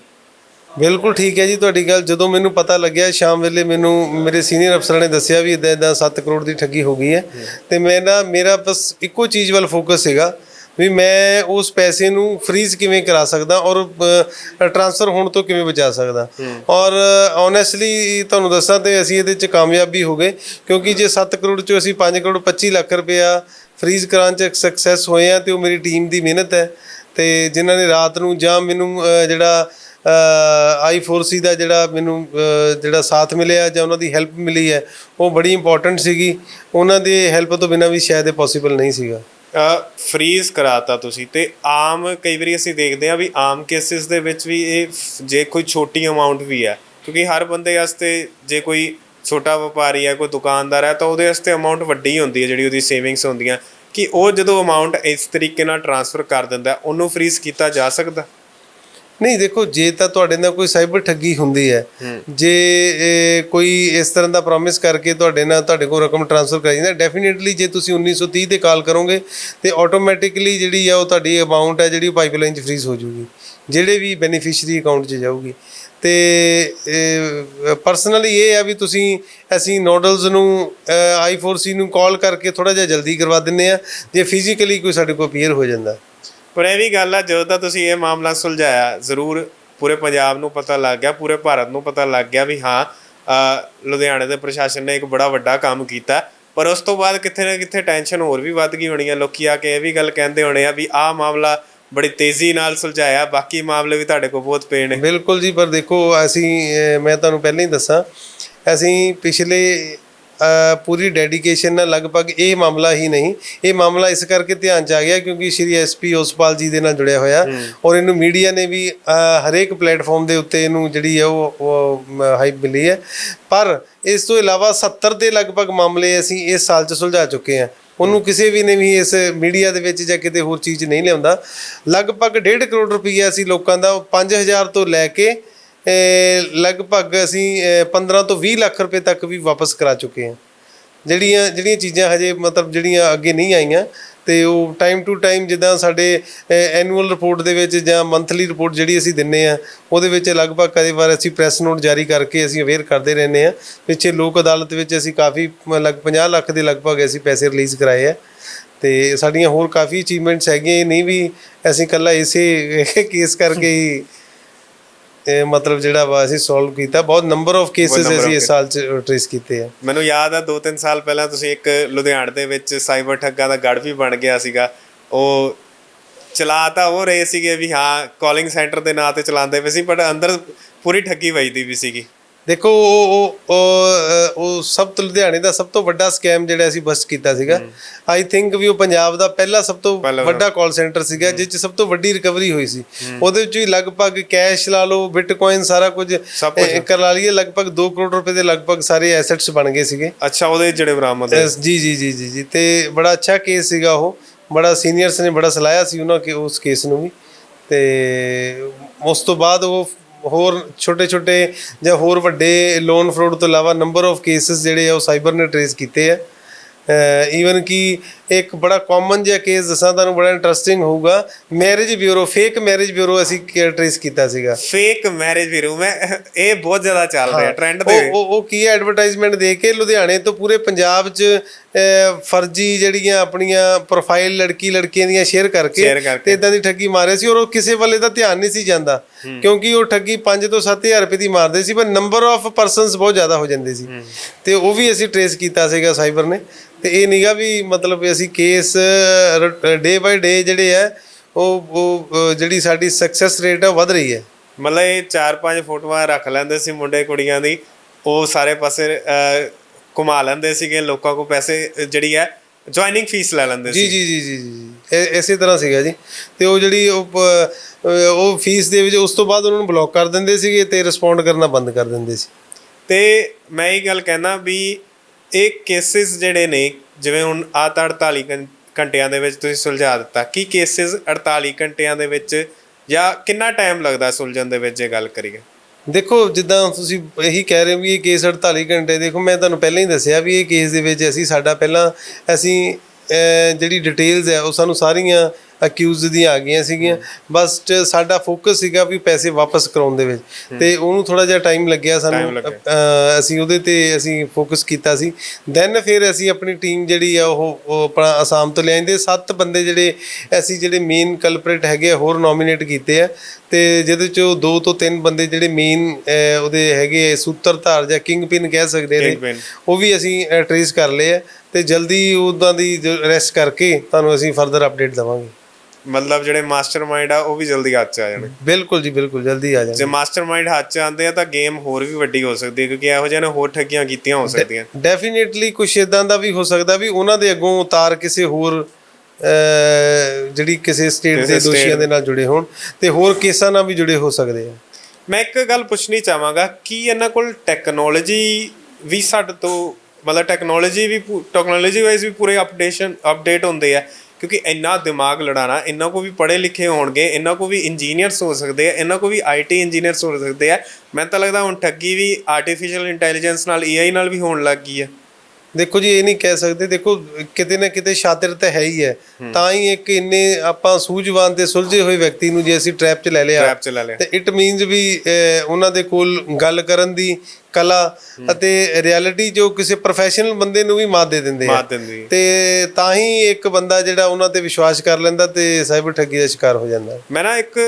ਬਿਲਕੁਲ ਠੀਕ ਹੈ ਜੀ ਤੁਹਾਡੀ ਗੱਲ ਜਦੋਂ ਮੈਨੂੰ ਪਤਾ ਲੱਗਿਆ ਸ਼ਾਮ ਵੇਲੇ ਮੈਨੂੰ ਮੇਰੇ ਸੀਨੀਅਰ ਅਫਸਰਾਂ ਨੇ ਦੱਸਿਆ ਵੀ ਇਦਾਂ ਇਦਾਂ 7 ਕਰੋੜ ਦੀ ਠੱਗੀ ਹੋ ਗਈ ਹੈ। ਤੇ ਮੈਂ ਨਾ ਮੇਰਾ ਬਸ ਇੱਕੋ ਚੀਜ਼ ਵੱਲ ਫੋਕਸ ਸੀਗਾ ਵੀ ਮੈਂ ਉਸ ਪੈਸੇ ਨੂੰ ਫ੍ਰੀਜ਼ ਕਿਵੇਂ ਕਰਾ ਸਕਦਾ ਔਰ ਟ੍ਰਾਂਸਫਰ ਹੋਣ ਤੋਂ ਕਿਵੇਂ ਬਚਾ ਸਕਦਾ। ਔਰ ਓਨੈਸਟਲੀ ਤੁਹਾਨੂੰ ਦੱਸਾਂ ਤੇ ਅਸੀਂ ਇਹਦੇ ਚ ਕਾਮਯਾਬੀ ਹੋ ਗਏ ਕਿਉਂਕਿ ਜੇ 7 ਕਰੋੜ ਚੋਂ ਅਸੀਂ 5 ਕਰੋੜ 25 ਲੱਖ ਰੁਪਇਆ ਫ੍ਰੀਜ਼ ਕਰਾਉਣ ਚ ਸਕਸੈਸ ਹੋਏ ਆ ਤੇ ਉਹ ਮੇਰੀ ਟੀਮ ਦੀ ਮਿਹਨਤ ਹੈ। ਤੇ ਜਿਨ੍ਹਾਂ ਨੇ ਰਾਤ ਨੂੰ ਜਾਂ ਮੈਨੂੰ ਅਹ, ਜਿਹੜਾ ਆਈ 4C ਦਾ ਜਿਹੜਾ ਮੈਨੂੰ ਜਿਹੜਾ ਸਾਥ ਮਿਲਿਆ ਜਾਂ ਉਹਨਾਂ ਦੀ ਹੈਲਪ ਮਿਲੀ ਹੈ, ਉਹ ਬੜੀ ਇੰਪੋਰਟੈਂਟ ਸੀਗੀ। ਉਹਨਾਂ ਦੇ ਹੈਲਪ ਤੋਂ ਬਿਨਾਂ ਵੀ ਸ਼ਾਇਦ ਇਹ ਪੋਸੀਬਲ ਨਹੀਂ ਸੀਗਾ। ਫ੍ਰੀਜ਼ ਕਰਾਤਾ ਤੁਸੀਂ ਤੇ ਆਮ, ਕਈ ਵਾਰੀ ਅਸੀਂ ਦੇਖਦੇ ਆ ਵੀ ਆਮ ਕੇਸਿਸ ਦੇ ਵਿੱਚ ਵੀ ਇਹ ਜੇ ਕੋਈ ਛੋਟੀ ਅਮਾਉਂਟ ਵੀ ਹੈ, ਕਿਉਂਕਿ ਹਰ ਬੰਦੇ ਵਾਸਤੇ ਜੇ ਕੋਈ ਛੋਟਾ ਵਪਾਰੀ ਹੈ, ਕੋਈ ਦੁਕਾਨਦਾਰ ਹੈ, ਤਾਂ ਉਹਦੇ ਵਾਸਤੇ ਅਮਾਉਂਟ ਵੱਡੀ ਹੁੰਦੀ ਹੈ ਜਿਹੜੀ ਉਹਦੀ ਸੇਵਿੰਗਸ ਹੁੰਦੀਆਂ। ਕਿ ਉਹ ਜਦੋਂ ਅਮਾਉਂਟ ਇਸ ਤਰੀਕੇ ਨਾਲ ਟ੍ਰਾਂਸਫਰ ਕਰ ਦਿੰਦਾ, ਉਹਨੂੰ ਫ੍ਰੀਜ਼ ਕੀਤਾ ਜਾ ਸਕਦਾ? ਨਹੀਂ ਦੇਖੋ ਜੇ ਤਾਂ ਤੁਹਾਡੇ ਨਾਲ ਕੋਈ ਸਾਈਬਰ ਠੱਗੀ ਹੁੰਦੀ ਹੈ ਜੇ ਕੋਈ ਇਸ ਤਰ੍ਹਾਂ ਦਾ ਪ੍ਰੋਮਿਸ ਕਰਕੇ ਤੁਹਾਡੇ ਨਾਲ ਤੁਹਾਡੇ ਕੋਲ ਰਕਮ ਟ੍ਰਾਂਸਫਰ ਕਰਾਈ ਜਾਂਦਾ ਡੈਫੀਨਿਟਲੀ ਜੇ ਤੁਸੀਂ 1930 ਤੇ ਕਾਲ ਕਰੋਗੇ ਤੇ ਆਟੋਮੈਟਿਕਲੀ ਜਿਹੜੀ ਆ ਉਹ ਤੁਹਾਡੀ ਅਮਾਉਂਟ ਹੈ ਜਿਹੜੀ ਪਾਈਪਲਾਈਨ 'ਚ ਫ੍ਰੀਜ਼ ਹੋ ਜੂਗੀ ਜਿਹੜੇ ਵੀ ਬੈਨੀਫੀਸ਼ੀਅਰੀ ਅਕਾਊਂਟ 'ਚ ਜਾਊਗੀ। ਤੇ ਪਰਸਨਲੀ ਇਹ ਆ ਵੀ ਤੁਸੀਂ ਅਸੀਂ ਨੋਡਲਸ ਨੂੰ i4c ਨੂੰ ਕਾਲ ਕਰਕੇ ਥੋੜਾ ਜਿਹਾ ਜਲਦੀ ਕਰਵਾ ਦਿੰਨੇ ਆ ਜੇ ਫਿਜ਼ੀਕਲੀ ਕੋਈ ਸਾਡੇ ਕੋਲ ਅਪੀਅਰ ਹੋ ਜਾਂਦਾ। ਪਰ ਇਹ ਵੀ ਗੱਲ ਆ, ਜਦੋਂ ਤਾਂ ਤੁਸੀਂ ਇਹ ਮਾਮਲਾ ਸੁਲਝਾਇਆ, ਜ਼ਰੂਰ ਪੂਰੇ ਪੰਜਾਬ ਨੂੰ ਪਤਾ ਲੱਗ ਗਿਆ, ਪੂਰੇ ਭਾਰਤ ਨੂੰ ਪਤਾ ਲੱਗ ਗਿਆ ਵੀ ਹਾਂ ਲੁਧਿਆਣੇ ਦੇ ਪ੍ਰਸ਼ਾਸਨ ਨੇ ਇੱਕ ਬੜਾ ਵੱਡਾ ਕੰਮ ਕੀਤਾ। ਪਰ ਉਸ ਤੋਂ ਬਾਅਦ ਕਿੱਥੇ ਨਾ ਕਿੱਥੇ ਟੈਨਸ਼ਨ ਹੋਰ ਵੀ ਵੱਧ ਗਈ ਹੋਣੀ ਆ। ਲੋਕੀ ਆ ਕੇ ਇਹ ਵੀ ਗੱਲ ਕਹਿੰਦੇ ਹੋਣੇ ਆ ਵੀ ਆਹ ਮਾਮਲਾ ਬੜੀ ਤੇਜ਼ੀ ਨਾਲ ਸੁਲਝਾਇਆ, ਬਾਕੀ ਮਾਮਲੇ ਵੀ ਤੁਹਾਡੇ ਕੋਲ ਬਹੁਤ ਪਏ ਨੇ। ਬਿਲਕੁਲ ਜੀ, ਪਰ ਦੇਖੋ, ਅਸੀਂ ਮੈਂ ਤੁਹਾਨੂੰ ਪਹਿਲਾਂ ਹੀ ਦੱਸਾਂ, ਅਸੀਂ ਪਿਛਲੇ ਪੂਰੀ ਡੈਡੀਕੇਸ਼ਨ ਨਾਲ ਲਗਭਗ ਇਹ ਮਾਮਲਾ ਹੀ ਨਹੀਂ। ਇਹ ਮਾਮਲਾ ਇਸ ਕਰਕੇ ਧਿਆਨ ਚ ਆ ਗਿਆ ਕਿਉਂਕਿ ਸ਼੍ਰੀ ਐਸਪੀ ਉਸਪਾਲ ਜੀ ਦੇ ਨਾਲ ਜੁੜਿਆ ਹੋਇਆ। ਔਰ ਇਹਨੂੰ ਮੀਡੀਆ ਨੇ ਵੀ ਹਰੇਕ ਪਲੇਟਫਾਰਮ ਦੇ ਉੱਤੇ ਇਹਨੂੰ ਜਿਹੜੀ ਹੈ ਉਹ ਹਾਈਪ ਮਿਲੀ ਹੈ। ਪਰ ਇਸ ਤੋਂ ਇਲਾਵਾ 70 ਦੇ ਲਗਭਗ ਮਾਮਲੇ ਅਸੀਂ ਇਸ ਸਾਲ ਚ ਸੁਲਝਾ ਚੁੱਕੇ ਹਾਂ। ਉਹਨੂੰ ਕਿਸੇ ਵੀ ਨੇ ਵੀ ਇਸ ਮੀਡੀਆ ਦੇ ਵਿੱਚ ਜਾਂ ਕਿਤੇ ਹੋਰ ਚੀਜ਼ ਨਹੀਂ ਲਿਆਉਂਦਾ। ਲਗਭਗ 1.5 ਕਰੋੜ ਰੁਪਈਆ ਅਸੀਂ ਲੋਕਾਂ ਦਾ 5000 ਤੋਂ ਲੈ ਕੇ ਲਗਭਗ ਅਸੀਂ ਅਹ, 15 ਤੋਂ 20 ਲੱਖ ਰੁਪਏ ਤੱਕ ਵੀ ਵਾਪਸ ਕਰਾ ਚੁੱਕੇ ਹਾਂ। ਜਿਹੜੀਆਂ ਜਿਹੜੀਆਂ ਚੀਜ਼ਾਂ ਹਜੇ ਮਤਲਬ ਜਿਹੜੀਆਂ ਅੱਗੇ ਨਹੀਂ ਆਈਆਂ ਤੇ ਉਹ ਟਾਈਮ ਟੂ ਟਾਈਮ ਜਿੱਦਾਂ ਸਾਡੇ ਐਨੂਅਲ ਰਿਪੋਰਟ ਦੇ ਵਿੱਚ ਜਾਂ ਮੰਥਲੀ ਰਿਪੋਰਟ ਜਿਹੜੀ ਅਸੀਂ ਦਿੰਨੇ ਆ ਉਹਦੇ ਵਿੱਚ ਲਗਭਗ ਕਦੇ ਵਾਰ ਅਸੀਂ ਪ੍ਰੈਸ ਨੋਟ ਜਾਰੀ ਕਰਕੇ ਅਸੀਂ ਅਵੇਅਰ ਕਰਦੇ ਰਹਿੰਦੇ ਆ ਪਿੱਛੇ ਲੋਕ ਅਦਾਲਤ ਵਿੱਚ ਅਸੀਂ ਕਾਫੀ ਲਗ 50 ਲੱਖ ਦੇ ਲਗਭਗ ਅਸੀਂ ਪੈਸੇ ਰਿਲੀਜ਼ ਕਰਾਏ ਆ। ਤੇ ਸਾਡੀਆਂ ਹੋਰ ਕਾਫੀ ਅਚੀਵਮੈਂਟਸ ਹੈਗੀਆਂ ਇਹ ਨਹੀਂ ਵੀ ਅਸੀਂ ਕੱਲਾ ਇਸੇ ਕੇਸ ਕਰਕੇ ਹੀ ਇਹ ਮਤਲਬ ਜਿਹੜਾ ਵਾ ਅਸੀਂ ਸੋਲਵ ਕੀਤਾ ਬਹੁਤ ਨੰਬਰ ਆਫ of ਅਸੀਂ ਇਸ ਸਾਲ ਚ ਟ੍ਰੇਸ ਕੀਤੇ ਆ। ਮੈਨੂੰ ਯਾਦ ਆ 2-3 ਸਾਲ ਪਹਿਲਾਂ ਤੁਸੀਂ ਇੱਕ ਲੁਧਿਆਣੇ ਦੇ ਵਿੱਚ ਸਾਈਬਰ ਠੱਗਾਂ ਦਾ ਗੜ ਵੀ ਬਣ ਗਿਆ ਸੀਗਾ। ਉਹ ਚਲਾ ਤਾਂ ਉਹ ਰਹੇ ਸੀਗੇ ਵੀ ਹਾਂ ਕਾਲਿੰਗ ਸੈਂਟਰ ਦੇ ਨਾਂ ਤੇ ਚਲਾਉਂਦੇ ਪਏ ਸੀ ਬਟ ਅੰਦਰ ਪੂਰੀ ਠੱਗੀ ਵੱਜਦੀ ਵੀ ਸੀਗੀ। ਦੇਖੋ ਉਹ ਉਹ ਸਭ ਤੋਂ ਲੁਧਿਆਣੇ ਦਾ ਸਭ ਤੋਂ ਵੱਡਾ ਸਕੈਮ ਜਿਹੜਾ ਅਸੀਂ ਬਸਟ ਕੀਤਾ ਸੀਗਾ। ਆਈ ਥਿੰਕ ਵੀ ਉਹ ਪੰਜਾਬ ਦਾ ਪਹਿਲਾ ਸਭ ਤੋਂ ਵੱਡਾ ਕਾਲ ਸੈਂਟਰ ਸੀਗਾ ਜਿਸ 'ਚ ਸਭ ਤੋਂ ਵੱਡੀ ਰਿਕਵਰੀ ਹੋਈ ਸੀ। ਉਹਦੇ ਵਿੱਚ ਵੀ ਲਗਭਗ ਕੈਸ਼ ਲਾ ਲਓ ਬਿਟਕੋਇਨ ਸਾਰਾ ਕੁਝ ਕਰ ਲਾ ਲਈਏ ਲਗਭਗ 2 ਕਰੋੜ ਰੁਪਏ ਦੇ ਲਗਭਗ ਸਾਰੇ ਐਸੈਟਸ ਬਣ ਗਏ ਸੀਗੇ। ਅੱਛਾ ਉਹਦੇ ਜਿਹੜੇ ਬਰਾਮਦ ਜੀ ਜੀ ਜੀ ਜੀ ਤੇ ਬੜਾ ਅੱਛਾ ਕੇਸ ਸੀਗਾ ਉਹ। ਬੜਾ ਸੀਨੀਅਰਸ ਨੇ ਬੜਾ ਸਲਾਹਿਆ ਸੀ ਉਹਨਾਂ ਕੇ ਉਸ ਕੇਸ ਨੂੰ ਵੀ। ਤੇ ਉਸ ਤੋਂ ਬਾਅਦ ਉਹ ਹੋਰ ਛੋਟੇ ਛੋਟੇ ਜਾਂ ਹੋਰ ਵੱਡੇ ਲੋਨ ਫਰੋਡ ਤੋਂ ਇਲਾਵਾ ਨੰਬਰ ਆਫ ਕੇਸਿਸ ਜਿਹੜੇ ਆ ਉਹ ਸਾਈਬਰ ਨੇ ਟ੍ਰੇਸ ਕੀਤੇ ਆ। ਈਵਨ ਕਿ ਇੱਕ ਬੜਾ ਕਾਮਨ ਜਿਹਾ ਕੇਸ ਦੱਸਾਂ ਤੁਹਾਨੂੰ ਬੜਾ ਇੰਟਰਸਟਿੰਗ ਹੋਊਗਾ। Marriage bureau fake marriage bureau ਅਸੀਂ ਟ੍ਰੇਸ ਕੀਤਾ ਸੀਗਾ। ਫੇਕ ਮੈਰਿਜ ਵੀ ਮੈਂ ਇਹ ਬਹੁਤ ਜ਼ਿਆਦਾ ਚੱਲ ਰਿਹਾ ਟ੍ਰੈਂਡ ਦੇ ਉਹ ਉਹ ਕੀ ਐਡਵਰਟਾਈਜ਼ਮੈਂਟ ਦੇ ਕੇ ਲੁਧਿਆਣੇ ਤੋਂ ਪੂਰੇ ਪੰਜਾਬ 'ਚ ਫਰਜ਼ੀ ਜਿਹੜੀਆਂ ਆਪਣੀਆਂ ਪ੍ਰੋਫਾਈਲ ਲੜਕੀ ਲੜਕੀਆਂ ਦੀਆਂ ਸ਼ੇਅਰ ਕਰਕੇ। ਤੇ ਇਦਾਂ ਦੀ ਠੱਗੀ ਮਾਰੇ ਸੀ ਔਰ ਉਹ ਕਿਸੇ ਵੱਲੇ ਦਾ ਧਿਆਨ ਨਹੀਂ ਸੀ ਜਾਂਦਾ। ਕਿਉਂਕਿ ਉਹ ਠੱਗੀ 5 ਤੋਂ 7000 ਰੁਪਏ ਦੀ ਮਾਰਦੇ ਸੀ ਪਰ ਨੰਬਰ ਆਫ ਪਰਸਨਸ ਬਹੁਤ ਜ਼ਿਆਦਾ ਹੋ ਜਾਂਦੇ ਸੀ। ਤੇ ਉਹ ਵੀ ਅਸੀਂ ਟਰੇਸ ਕੀਤਾ ਸੀਗਾ ਸਾਈਬਰ ਨੇ। ਤੇ ਇਹ ਨੀਗਾ ਵੀ ਮਤਲਬ ਅਸੀਂ ਕੇਸ ਡੇ ਬਾਈ ਡੇ ਜਿਹੜੇ ਆ ਉਹ ਜਿਹੜੀ ਸਾਡੀ ਸਕਸੈਸ ਰੇਟ ਉਹ ਵੱਧ ਰਹੀ ਹੈ। ਮਤਲਬ ਇਹ ਚਾਰ ਪੰਜ ਫੋਟੋਆਂ ਰੱਖ ਲੈਂਦੇ ਸੀ ਮੁੰਡੇ ਕੁੜੀਆਂ ਦੀ ਉਹ ਸਾਰੇ ਪਾਸੇ ਘੁਮਾ ਲੈਂਦੇ ਸੀਗੇ ਲੋਕਾਂ ਕੋ ਪੈਸੇ ਜਿਹੜੀ ਹੈ ਜੁਆਇਨਿੰਗ ਫੀਸ ਲੈ ਲੈਂਦੇ ਸੀ। ਜੀ ਜੀ ਜੀ ਜੀ ਇਸੇ ਤਰ੍ਹਾਂ ਸੀਗਾ ਜੀ। ਤੇ ਉਹ ਜਿਹੜੀ ਉਹ ਫੀਸ ਦੇ ਵਿੱਚ ਉਸ ਤੋਂ ਬਾਅਦ ਉਹਨਾਂ ਨੂੰ ਬਲੌਕ ਕਰ ਦਿੰਦੇ ਸੀਗੇ ਤੇ ਰਿਸਪੌਂਡ ਕਰਨਾ ਬੰਦ ਕਰ ਦਿੰਦੇ ਸੀ। ਤੇ ਮੈਂ ਇਹ ਗੱਲ ਕਹਿਣਾ ਵੀ ਇਹ ਕੇਸਿਸ ਜਿਹੜੇ ਨੇ ਜਿਵੇਂ ਹੁਣ ਆ ਤਾਂ 48 ਘੰ- ਘੰਟਿਆਂ ਦੇ ਵਿੱਚ ਤੁਸੀਂ ਸੁਲਝਾ ਦਿੱਤਾ। ਕੀ ਕੇਸਿਸ 48 ਘੰਟਿਆਂ ਦੇ ਵਿੱਚ ਜਾਂ ਕਿੰਨਾ ਟਾਈਮ ਲੱਗਦਾ ਸੁਲਝਣ ਦੇ ਵਿੱਚ ਜੇ ਗੱਲ ਕਰੀਏ? ਦੇਖੋ, ਜਿੱਦਾਂ ਤੁਸੀਂ ਇਹੀ ਕਹਿ ਰਹੇ ਹੋ ਵੀ ਇਹ ਕੇਸ 48 ਘੰਟੇ, ਦੇਖੋ ਮੈਂ ਤੁਹਾਨੂੰ ਪਹਿਲਾਂ ਹੀ ਦੱਸਿਆ ਵੀ ਇਹ ਕੇਸ ਦੇ ਵਿੱਚ ਅਸੀਂ ਸਾਡਾ ਪਹਿਲਾਂ ਅਸੀਂ ਜਿਹੜੀ ਡਿਟੇਲਸ ਹੈ ਉਹ ਸਾਨੂੰ ਸਾਰੀਆਂ ਅਕਿਊਜ਼ਡ ਦੀਆਂ ਆ ਗਈਆਂ ਸੀਗੀਆਂ। ਬਸ ਸਾਡਾ ਫੋਕਸ ਸੀਗਾ ਵੀ ਪੈਸੇ ਵਾਪਸ ਕਰਾਉਣ ਦੇ ਵਿੱਚ। ਤੇ ਉਹਨੂੰ ਥੋੜਾ ਜਿਹਾ ਟਾਈਮ ਲੱਗਿਆ ਸਾਨੂੰ। ਲੱਗਿਆ। ਅ, ਅਸੀਂ ਉਹਦੇ ਤੇ ਅਸੀਂ ਫੋਕਸ ਕੀਤਾ ਸੀ। ਦੈਨ ਫਿਰ ਅਸੀਂ ਆਪਣੀ ਟੀਮ ਜਿਹੜੀ ਆ ਉਹ ਉਹ ਆਪਣਾ ਅਸਾਮ ਤੋਂ ਲਿਆਂਦੇ ਸੱਤ ਬੰਦੇ ਜਿਹੜੇ ਅਸੀਂ ਜਿਹੜੇ ਮੇਨ ਕਲਪਰੇਟ ਹੈਗੇ ਆ, ਹੋਰ ਨੋਮੀਨੇਟ ਕੀਤੇ ਆ। ਤੇ ਜਿਹਦੇ ਚੋਂ ਦੋ ਤੋਂ ਤਿੰਨ ਬੰਦੇ ਜਿਹੜੇ ਮੇਨ ਉਹਦੇ ਹੈਗੇ ਸੂਤਰਧਾਰ ਜਾਂ ਕਿੰਗ ਪਿਨ ਕਹਿ ਸਕਦੇ ਨੇ Kingpin। ਉਹ ਵੀ ਅਸੀਂ ਟ੍ਰੇਸ ਕਰ ਲਏ ਆ। ਤੇ ਜਲਦੀ ਉਹਨਾਂ ਦੀ ਅਰੈਸਟ ਕਰਕੇ ਤੁਹਾਨੂੰ ਅਸੀਂ ਫਰਦਰ ਅਪਡੇਟ ਦਵਾਂਗੇ। ਮਤਲਬ ਜਿਹੜੇ ਮਾਸਟਰਮਾਈਂਡ ਆ ਉਹ ਵੀ ਕੁਝ ਹੱਥ 'ਚ ਆ ਜਾਣਗੇ ਬਿਲਕੁਲ ਜੀ ਬਿਲਕੁਲ ਜਲਦੀ ਆ ਜੇ ਜਾਣਗੇ ਮਾਸਟਰਮਾਈਂਡ ਹੱਥ 'ਚ ਆਉਂਦੇ ਆ ਤਾਂ ਗੇਮ ਹੋਰ ਵੀ ਵੱਡੀ ਹੋ ਸਕਦੀ ਹੈ ਕਿਉਂਕਿ ਇਹੋ ਜਿਹੇ ਨੇ ਹੋਰ ਠੱਗੀਆਂ ਕੀਤੀਆਂ ਹੋ ਸਕਦੀਆਂ। ਡੈਫੀਨੇਟਲੀ ਕੁਝ ਇਦਾਂ ਦਾ ਵੀ ਹੋ ਸਕਦਾ ਵੀ ਉਹਨਾਂ ਦੇ ਅੱਗੋਂ ਉਤਾਰ ਕਿਸੇ ਹੋਰ ਜਿਹੜੀ ਕਿਸੇ ਸਟੇਟ ਦੇ ਦੋਸ਼ੀਆਂ ਦੇ ਨਾਲ ਜੁੜੇ ਹੋਣ ਤੇ ਹੋਰ ਕੇਸਾਂ ਨਾਲ ਵੀ ਜੁੜੇ ਹੋ ਸਕਦੇ ਆ। ਮੈਂ ਇੱਕ ਗੱਲ ਪੁੱਛਣੀ ਚਾਹਾਂਗਾ ਕੀ ਇਹਨਾਂ ਕੋਲ ਟੈਕਨੋਲੋਜੀ ਵੀ ਸਾਡੇ ਤੋਂ ਮਤਲਬ ਟੈਕਨੋਲੋਜੀ ਵੀ ਟੈਕਨੋਲੋਜੀ ਵਾਈਜ਼ ਵੀ ਪੂਰੇ ਅਪਡੇਸ਼ਨ ਅਪਡੇਟ ਹੁੰਦੇ ਆ? ਕਿਉਂਕਿ ਇੰਨਾ ਦਿਮਾਗ ਲੜਾਣਾ ਇਹਨਾਂ ਕੋ ਵੀ ਪੜ੍ਹੇ ਲਿਖੇ ਹੋਣਗੇ ਇਹਨਾਂ ਕੋ ਵੀ ਇੰਜੀਨੀਅਰਸ ਹੋ ਸਕਦੇ ਆ ਇਹਨਾਂ ਕੋ ਵੀ ਆਈਟੀ ਇੰਜੀਨੀਅਰਸ ਹੋ ਸਕਦੇ ਆ ਮੈਨੂੰ ਤਾਂ ਲੱਗਦਾ ਹੁਣ ਠੱਗੀ ਵੀ ਆਰਟੀਫੀਸ਼ੀਅਲ ਇੰਟੈਲੀਜੈਂਸ ਨਾਲ ਏਆਈ ਨਾਲ ਵੀ ਹੋਣ ਲੱਗ ਗਈ ਆ। ਦੇਖੋ ਜੀ ਇਹ ਨਹੀਂ ਕਹਿ ਸਕਦੇ ਦੇਖੋ ਕਿਤੇ ਨਾ ਕਿਤੇ ਸ਼ਾਤਿਰ ਤਾਂ ਹੈ ਹੀ ਹੈ। ਤਾਂ ਹੀ ਇੱਕ ਇੰਨੇ ਆਪਾਂ ਸੂਝਵਾਨ ਤੇ ਸੁਲਝੇ ਹੋਏ ਵਿਅਕਤੀ ਨੂੰ ਜੇ ਅਸੀਂ ਟ੍ਰੈਪ 'ਚ ਲੈ ਲਿਆ ਟ੍ਰੈਪ 'ਚ ਲੈ ਲਿਆ। ਤੇ ਇਟ ਮੀਨਸ ਵੀ ਉਹਨਾਂ ਦੇ ਕੋਲ ਗੱਲ ਕਰਨ ਦੀ ਕਲਾ ਅਤੇ ਰਿਐਲਿਟੀ ਜੋ ਕਿਸੇ ਪ੍ਰੋਫੈਸ਼ਨਲ ਬੰਦੇ ਨੂੰ ਵੀ ਮਾਤ ਦੇ ਦਿੰਦੇ ਆ। ਤੇ ਤਾਂ ਹੀ ਇੱਕ ਬੰਦਾ ਜਿਹੜਾ ਉਹਨਾਂ ਤੇ ਵਿਸ਼ਵਾਸ ਕਰ ਲੈਂਦਾ ਤੇ ਸਾਈਬਰ ਠੱਗੀ ਦਾ ਸ਼ਿਕਾਰ ਹੋ ਜਾਂਦਾ। ਮੈਂ ਨਾ ਇੱਕ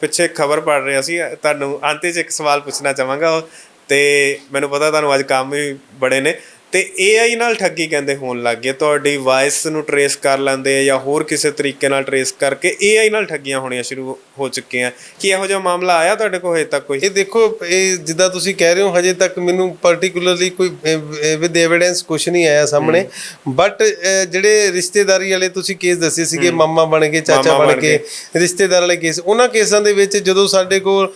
ਪਿੱਛੇ ਖਬਰ ਪੜ ਰਿਹਾ ਸੀ ਤੁਹਾਨੂੰ ਅੰਤ 'ਚ ਇੱਕ ਸਵਾਲ ਪੁੱਛਣਾ ਚਾਹਾਂਗਾ ਤੇ ਮੈਨੂੰ ਪਤਾ ਤੁਹਾਨੂੰ ਅੱਜ ਕੰਮ ਵੀ ਬੜੇ ਨੇ। ਤੇ AI ਨਾਲ ਠੱਗੀ ਕਹਿੰਦੇ ਹੋਣ ਲੱਗ ਗਈ ਤੁਹਾਡੀ ਵਾਇਸ ਨੂੰ ਟਰੇਸ ਕਰ ਲੈਂਦੇ ਆ ਜਾਂ ਹੋਰ ਕਿਸੇ ਤਰੀਕੇ ਨਾਲ ਟਰੇਸ ਕਰਕੇ AI ਨਾਲ ਠੱਗੀਆਂ ਹੋਣੀਆਂ ਸ਼ੁਰੂ ਹੋ ਚੁੱਕੀਆਂ। ਕੀ ਇਹੋ ਜਿਹਾ ਮਾਮਲਾ ਆਇਆ ਤੁਹਾਡੇ ਕੋਲ ਹਜੇ ਤੱਕ ਕੋਈ? ਇਹ ਦੇਖੋ ਇਹ ਜਿੱਦਾਂ ਤੁਸੀਂ ਕਹਿ ਰਹੇ ਹੋ ਹਜੇ ਤੱਕ ਮੈਨੂੰ ਪਾਰਟਿਕੂਲਰਲੀ ਕੋਈ ਵਿਦ ਐਵੀਡੈਂਸ ਕੁਝ ਨਹੀਂ ਆਇਆ ਸਾਹਮਣੇ। ਬਟ ਜਿਹੜੇ ਰਿਸ਼ਤੇਦਾਰੀ ਵਾਲੇ ਤੁਸੀਂ ਕੇਸ ਦੱਸੇ ਸੀਗੇ ਮਾਮਾ ਬਣ ਗਏ ਚਾਚਾ ਬਣ ਗਏ ਰਿਸ਼ਤੇਦਾਰ ਵਾਲੇ ਕੇਸ ਉਹਨਾਂ ਕੇਸਾਂ ਦੇ ਵਿੱਚ ਜਦੋਂ ਸਾਡੇ ਕੋਲ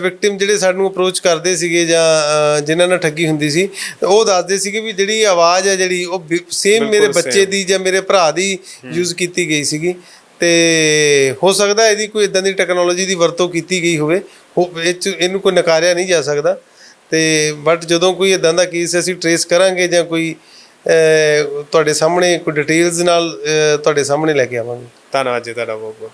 ਵਿਕਟਿਮ ਜਿਹੜੇ ਸਾਨੂੰ ਅਪਰੋਚ ਕਰਦੇ ਸੀਗੇ ਜਾਂ ਜਿਨ੍ਹਾਂ ਨਾਲ ਠੱਗੀ ਹੁੰਦੀ ਸੀ ਉਹ ਦੱਸਦੇ ਸੀਗੇ ਵੀ ਜਿਹੜੀ ਆਵਾਜ਼ ਹੈ ਜਿਹੜੀ ਉਹ ਸੇਮ ਮੇਰੇ ਬੱਚੇ ਦੀ ਜਾਂ ਮੇਰੇ ਭਰਾ ਦੀ ਯੂਜ਼ ਕੀਤੀ ਗਈ ਸੀਗੀ। ਤੇ ਹੋ ਸਕਦਾ ਇਹਦੀ ਕੋਈ ਇਦਾਂ ਦੀ ਟੈਕਨੋਲੋਜੀ ਦੀ ਵਰਤੋਂ ਕੀਤੀ ਗਈ ਹੋਵੇ। ਇਹਨੂੰ ਕੋਈ ਨਕਾਰਿਆ ਨਹੀਂ ਜਾ ਸਕਦਾ। ਤੇ ਬਟ ਜਦੋਂ ਕੋਈ ਇਦਾਂ ਦਾ ਕੇਸ ਅਸੀਂ ਟਰੇਸ ਕਰਾਂਗੇ ਜਾਂ ਕੋਈ ਤੁਹਾਡੇ ਸਾਹਮਣੇ ਕੋਈ ਡਿਟੇਲਸ ਨਾਲ ਤੁਹਾਡੇ ਸਾਹਮਣੇ ਲੈ ਕੇ ਆਵਾਂਗੇ। ਧੰਨਵਾਦ ਜੀ ਤੁਹਾਡਾ ਬਹੁਤ ਬਹੁਤ